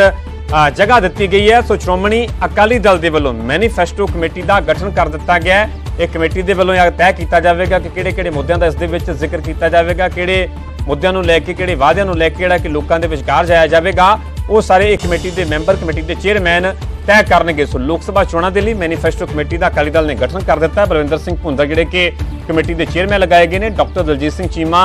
S1: ਜਗ੍ਹਾ ਦਿੱਤੀ ਗਈ ਹੈ। ਸੋ ਸ਼੍ਰੋਮਣੀ ਅਕਾਲੀ ਦਲ ਦੇ ਵੱਲੋਂ ਮੈਨੀਫੈਸਟੋ ਕਮੇਟੀ ਦਾ ਗਠਨ ਕਰ ਦਿੱਤਾ ਗਿਆ ਹੈ। ਇਹ ਕਮੇਟੀ ਦੇ ਵੱਲੋਂ ਇਹ ਤੈਅ ਕੀਤਾ ਜਾਵੇਗਾ ਕਿ ਕਿਹੜੇ-ਕਿਹੜੇ ਮੁੱਦਿਆਂ ਦਾ ਇਸ ਦੇ ਵਿੱਚ ਜ਼ਿਕਰ ਕੀਤਾ ਜਾਵੇਗਾ, ਕਿਹੜੇ ਮੁੱਦਿਆਂ ਨੂੰ ਲੈ ਕੇ ਕਿਹੜੇ ਵਾਅਦਿਆਂ ਨੂੰ ਲੈ ਕੇ ਜਿਹੜਾ ਕਿ ਲੋਕਾਂ ਦੇ ਵਿਚਕਾਰ ਜਾਇਆ ਜਾਵੇਗਾ ਉਹ ਸਾਰੇ ਇਹ ਕਮੇਟੀ ਦੇ ਮੈਂਬਰ ਕਮੇਟੀ ਦੇ ਚੇਅਰਮੈਨ ਤੈਅ ਕਰਨਗੇ। ਸੋ ਲੋਕ ਸਭਾ ਚੋਣਾਂ ਦੇ ਲਈ ਮੈਨੀਫੈਸਟੋ ਕਮੇਟੀ ਦਾ ਅਕਾਲੀ ਦਲ ਨੇ ਗਠਨ ਕਰ ਦਿੱਤਾ। ਹੈ ਬਲਵਿੰਦਰ ਸਿੰਘ ਭੁੰਦਰ ਜਿਹੜੇ ਕਿ ਕਮੇਟੀ ਦੇ ਚੇਅਰਮੈਨ ਲਗਾਏ ਗਏ ਨੇ doctor Daljit Singh Cheema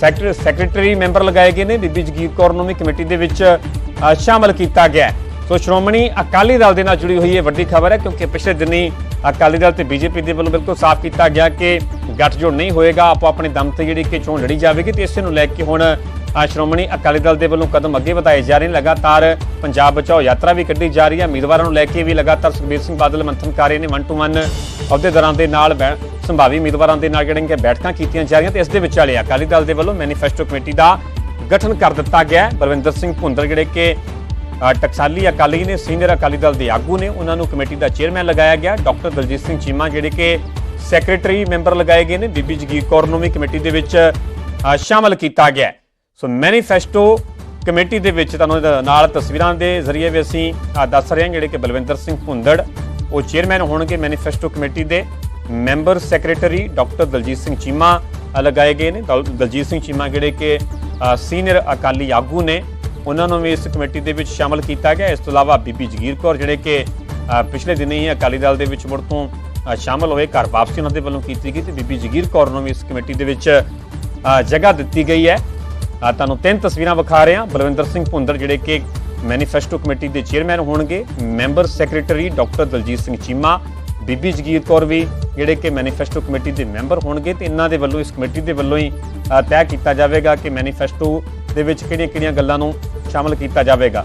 S1: secretary secretary member ਲਗਾਏ ਗਏ ਨੇ। ਬੀਬੀ ਜਗੀਰ ਕੌਰ ਨੂੰ ਵੀ ਕਮੇਟੀ ਦੇ ਵਿੱਚ ਅ, ਸ਼ਾਮਲ ਕੀਤਾ ਗਿਆ। ਹੈ ਸੋ ਸ਼੍ਰੋਮਣੀ ਅਕਾਲੀ ਦਲ ਦੇ ਨਾਲ ਜੁੜੀ ਹੋਈ ਇਹ ਵੱਡੀ ਖਬਰ ਹੈ, ਕਿਉਂਕਿ ਪਿਛਲੇ ਦਿਨੀ ਅਕਾਲੀ ਦਲ ਤੇ ਬੀਜੇਪੀ ਦੇ ਵੱਲੋਂ ਬਿਲਕੁਲ ਸਾਫ਼ ਕੀਤਾ ਗਿਆ ਕਿ ਗੱਠਜੋੜ ਨਹੀਂ ਹੋਏਗਾ ਆਪੋ ਆਪਣੇ ਦਮ ਤੇ ਜਿਹੜੀ ਕਿ ਚੋਣ ਲੜੀ ਜਾਵੇਗੀ ਤੇ ਇਸੇ ਨੂੰ ਲੈ ਕੇ ਹੁਣ ਸ਼੍ਰੋਮਣੀ ਅਕਾਲੀ ਦਲ ਦੇ ਵੱਲੋਂ ਕਦਮ ਅੱਗੇ ਵਧਾਏ ਜਾ ਰਹੇ ਨੇ। ਲਗਾਤਾਰ ਪੰਜਾਬ ਬਚਾਓ ਯਾਤਰਾ ਵੀ ਕੱਢੀ ਜਾ ਰਹੀ ਹੈ। ਉਮੀਦਵਾਰਾਂ ਨੂੰ ਲੈ ਕੇ ਵੀ ਲਗਾਤਾਰ ਸੁਖਬੀਰ ਸਿੰਘ ਬਾਦਲ ਮੰਥਨ ਕਰ ਰਹੇ ਨੇ। ਵਨ ਟੂ ਵਨ ਅਹੁਦੇਦਾਰਾਂ ਦੇ ਨਾਲ ਬੈ- ਸੰਭਾਵੀ ਉਮੀਦਵਾਰਾਂ ਦੇ ਨਾਲ ਜਿਹੜੀਆਂ ਬੈਠਕਾਂ ਕੀਤੀਆਂ ਜਾ ਰਹੀਆਂ ਤੇ ਇਸ ਦੇ ਵਿਚਾਲੇ ਅਕਾਲੀ ਦਲ ਦੇ ਵੱਲੋਂ ਮੈਨੀਫੈਸਟੋ ਕਮੇਟੀ ਦਾ ਗਠਨ ਕਰ ਦਿੱਤਾ ਗਿਆ ਹੈ। ਬਲਵਿੰਦਰ ਸਿੰਘ ਭੁੰਦਰ ਜਿਹੜੇ ਕਿ ਟਕਸਾਲੀ ਅਕਾਲੀ ਨੇ ਸੀਨੀਅਰ ਅਕਾਲੀ ਦਲ ਦੇ ਆਗੂ ਨੇ ਉਹਨਾਂ ਨੂੰ ਕਮੇਟੀ ਦਾ ਚੇਅਰਮੈਨ ਲਗਾਇਆ ਗਿਆ। ਡਾਕਟਰ ਦਲਜੀਤ ਸਿੰਘ ਚੀਮਾ ਜਿਹੜੇ ਕਿ ਸੈਕਟਰੀ ਮੈਂਬਰ ਲਗਾਏ ਗਏ ਨੇ ਬੀਬੀ ਜਗੀਰ ਕੌਰ ਨੂੰ ਵੀ ਕਮੇਟੀ ਦੇ ਵਿੱਚ ਅ, ਸ਼ਾਮਲ ਕੀਤਾ ਗਿਆ ਸੋ ਮੈਨੀਫੈਸਟੋ ਕਮੇਟੀ ਦੇ ਵਿੱਚ ਤੁਹਾਨੂੰ ਨਾਲ ਤਸਵੀਰਾਂ ਦੇ ਜ਼ਰੀਏ ਵੀ ਅਸੀਂ ਦੱਸ ਰਹੇ ਹਾਂ ਜਿਹੜੇ ਕਿ ਬਲਵਿੰਦਰ ਸਿੰਘ ਭੁੰਦੜ ਉਹ ਚੇਅਰਮੈਨ ਹੋਣਗੇ ਮੈਨੀਫੈਸਟੋ ਕਮੇਟੀ ਦੇ। Member secretary doctor Daljit Singh Cheema ਲਗਾਏ ਗਏ ਨੇ। ਦਲਜੀਤ ਸਿੰਘ ਚੀਮਾ ਜਿਹੜੇ ਕਿ ਸੀਨੀਅਰ ਅਕਾਲੀ ਆਗੂ ਨੇ ਉਹਨਾਂ ਨੂੰ ਵੀ ਇਸ ਕਮੇਟੀ ਦੇ ਵਿੱਚ ਸ਼ਾਮਲ ਕੀਤਾ ਗਿਆ। ਇਸ ਤੋਂ ਇਲਾਵਾ ਬੀਬੀ ਜਗੀਰ ਕੌਰ ਜਿਹੜੇ ਕਿ ਪਿਛਲੇ ਦਿਨੀ ਹੀ ਅਕਾਲੀ ਦਲ ਦੇ ਵਿੱਚ ਮੁੜ ਤੋਂ ਅ, ਸ਼ਾਮਲ ਹੋਏ ਘਰ ਵਾਪਸੀ ਉਹਨਾਂ ਦੇ ਵੱਲੋਂ ਕੀਤੀ ਗਈ ਤੇ ਬੀਬੀ ਜਗੀਰ ਕੌਰ ਨੂੰ ਵੀ ਇਸ ਕਮੇਟੀ ਦੇ ਵਿੱਚ ਜਗ੍ਹਾ ਦਿੱਤੀ ਗਈ ਹੈ। ਤੁਹਾਨੂੰ ਤਿੰਨ ਤਸਵੀਰਾਂ ਵਿਖਾ ਰਹੇ। ਹਾਂ ਬਲਵਿੰਦਰ ਸਿੰਘ ਭੁੰਦਰ ਜਿਹੜੇ ਕਿ ਮੈਨੀਫੈਸਟੋ ਕਮੇਟੀ ਦੇ ਚੇਅਰਮੈਨ ਹੋਣਗੇ। Member secretary doctor Daljit Singh Cheema Bibi Jagir Kaur ਵੀ ਜਿਹੜੇ ਕਿ ਮੈਨੀਫੈਸਟੋ ਕਮੇਟੀ ਦੇ ਮੈਂਬਰ ਹੋਣਗੇ ਤੇ ਇਹਨਾਂ ਦੇ ਵੱਲੋਂ ਇਸ ਕਮੇਟੀ ਦੇ ਵੱਲੋਂ ਹੀ ਤੈਅ ਕੀਤਾ ਜਾਵੇਗਾ ਕਿ ਮੈਨੀਫੈਸਟੋ ਦੇ ਵਿੱਚ ਕਿਹੜੀਆਂ-ਕਿਹੜੀਆਂ ਗੱਲਾਂ ਨੂੰ ਸ਼ਾਮਲ ਕੀਤਾ ਜਾਵੇਗਾ।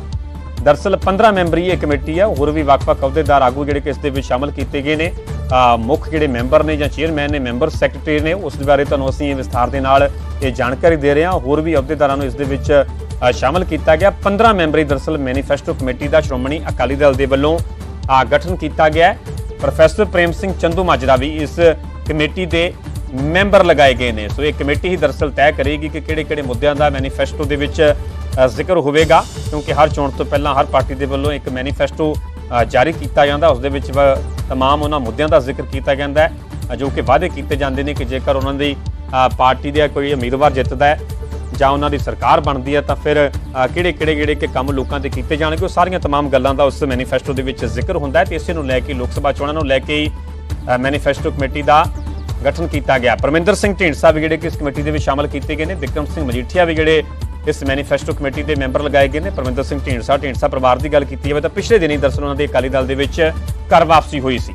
S1: ਦਰਸਲ 15 ਮੈਂਬਰੀ ਇਹ ਕਮੇਟੀ ਆ ਹੋਰ ਵੀ ਵੱਖ-ਵੱਖ ਅਹੁਦੇਦਾਰ ਆਗੂ ਜਿਹੜੇ ਕਿ ਇਸ ਦੇ ਵਿੱਚ ਸ਼ਾਮਲ ਕੀਤੇ ਗਏ ਨੇ। ਮੁੱਖ ਜਿਹੜੇ ਮੈਂਬਰ ਨੇ ਜਾਂ ਚੇਅਰਮੈਨ ਨੇ ਮੈਂਬਰ ਸੈਕਟਰੀ ਨੇ ਉਸ ਦੇ ਬਾਰੇ ਤੁਹਾਨੂੰ ਅਸੀਂ ਵਿਸਥਾਰ ਦੇ ਨਾਲ ਇਹ ਜਾਣਕਾਰੀ ਦੇ ਰਹੇ ਹਾਂ। ਹੋਰ ਵੀ ਅਹੁਦੇਦਾਰਾਂ ਨੂੰ ਇਸ ਦੇ ਵਿੱਚ ਅ, ਸ਼ਾਮਲ ਕੀਤਾ ਗਿਆ। 15 ਮੈਂਬਰੀ ਦਰਸਲ ਮੈਨੀਫੈਸਟੋ ਕਮੇਟੀ ਦਾ ਸ਼੍ਰੋਮਣੀ ਅਕਾਲੀ ਦਲ ਦੇ ਵੱਲੋਂ ਗਠਨ ਕੀਤਾ ਗਿਆ। ਪ੍ਰੋਫੈਸਰ ਪ੍ਰੇਮ ਸਿੰਘ ਚੰਦੂ ਮਾਜਰਾ ਵੀ ਇਸ ਕਮੇਟੀ ਦੇ ਮੈਂਬਰ ਲਗਾਏ ਗਏ ਨੇ ਸੋ ਇਹ ਕਮੇਟੀ ਹੀ ਦਰਸਲ ਤੈਅ ਕਰੇਗੀ ਕਿ ਕਿਹੜੇ-ਕਿਹੜੇ ਮੁੱਦਿਆਂ ਦਾ ਮੈਨੀਫੈਸਟੋ ਦੇ ਵਿੱਚ ਅ, ਜ਼ਿਕਰ ਹੋਵੇਗਾ ਕਿਉਂਕਿ ਹਰ ਚੋਣ ਤੋਂ ਪਹਿਲਾਂ ਹਰ ਪਾਰਟੀ ਦੇ ਵੱਲੋਂ ਇੱਕ ਮੈਨੀਫੈਸਟੋ ਅ, ਜਾਰੀ ਕੀਤਾ ਜਾਂਦਾ ਉਸ ਦੇ ਵਿੱਚ ਵ- ਤਮਾਮ ਉਹਨਾਂ ਮੁੱਦਿਆਂ ਦਾ ਜ਼ਿਕਰ ਕੀਤਾ ਜਾਂਦਾ ਹੈ ਅ, ਜੋ ਕਿ ਵਾਅਦੇ ਕੀਤੇ ਜਾਂਦੇ ਨੇ ਕਿ ਜੇਕਰ ਉਹਨਾਂ ਦੀ ਅ, ਪਾਰਟੀ ਦੇ ਕੋਈ ਉਮੀਦਵਾਰ ਜਿੱਤਦਾ ਹੈ ਜਾਂ ਉਹਨਾਂ ਦੀ ਸਰਕਾਰ ਬਣਦੀ ਹੈ ਤਾਂ ਫਿਰ ਕਿਹੜੇ ਕਿਹੜੇ ਜਿਹੜੇ ਕਿ ਕੰਮ ਲੋਕਾਂ ਦੇ ਕੀਤੇ ਜਾਣਗੇ ਉਹ ਸਾਰੀਆਂ तमाम ਗੱਲਾਂ ਦਾ ਉਸ ਮੈਨੀਫੈਸਟੋ ਦੇ ਵਿੱਚ ਜ਼ਿਕਰ ਹੁੰਦਾ ਹੈ ਤੇ ਇਸੇ ਨੂੰ ਲੈ ਕੇ ਲੋਕ ਸਭਾ ਚੋਣਾਂ ਨੂੰ ਲੈ ਕੇ ਹੀ ਅ, ਮੈਨੀਫੈਸਟੋ ਕਮੇਟੀ ਦਾ ਗਠਨ ਕੀਤਾ ਗਿਆ। ਪਰਮਿੰਦਰ ਸਿੰਘ ਢੀਂਡਸਾ ਵੀ ਜਿਹੜੇ ਕਿ ਇਸ ਕਮੇਟੀ ਦੇ ਵਿੱਚ ਸ਼ਾਮਲ ਕੀਤੇ ਗਏ ਨੇ? ਵਿਕਰਮ ਸਿੰਘ ਮਜੀਠੀਆ ਵੀ ਜਿਹੜੇ ਇਸ ਮੈਨੀਫੈਸਟੋ ਕਮੇਟੀ ਦੇ ਮੈਂਬਰ ਲਗਾਏ ਗਏ ਨੇ। ਪਰਮਿੰਦਰ ਸਿੰਘ ਢੀਂਡਸਾ ਢੀਂਡਸਾ ਪਰਿਵਾਰ ਦੀ ਗੱਲ ਕੀਤੀ ਜਾਵੇ ਤਾਂ ਪਿਛਲੇ ਦਿਨੀ ਦਰਸਲ ਉਹਨਾਂ ਦੇ ਅਕਾਲੀ ਦਲ ਦੇ ਵਿੱਚ ਘਰ ਵਾਪਸੀ ਹੋਈ ਸੀ।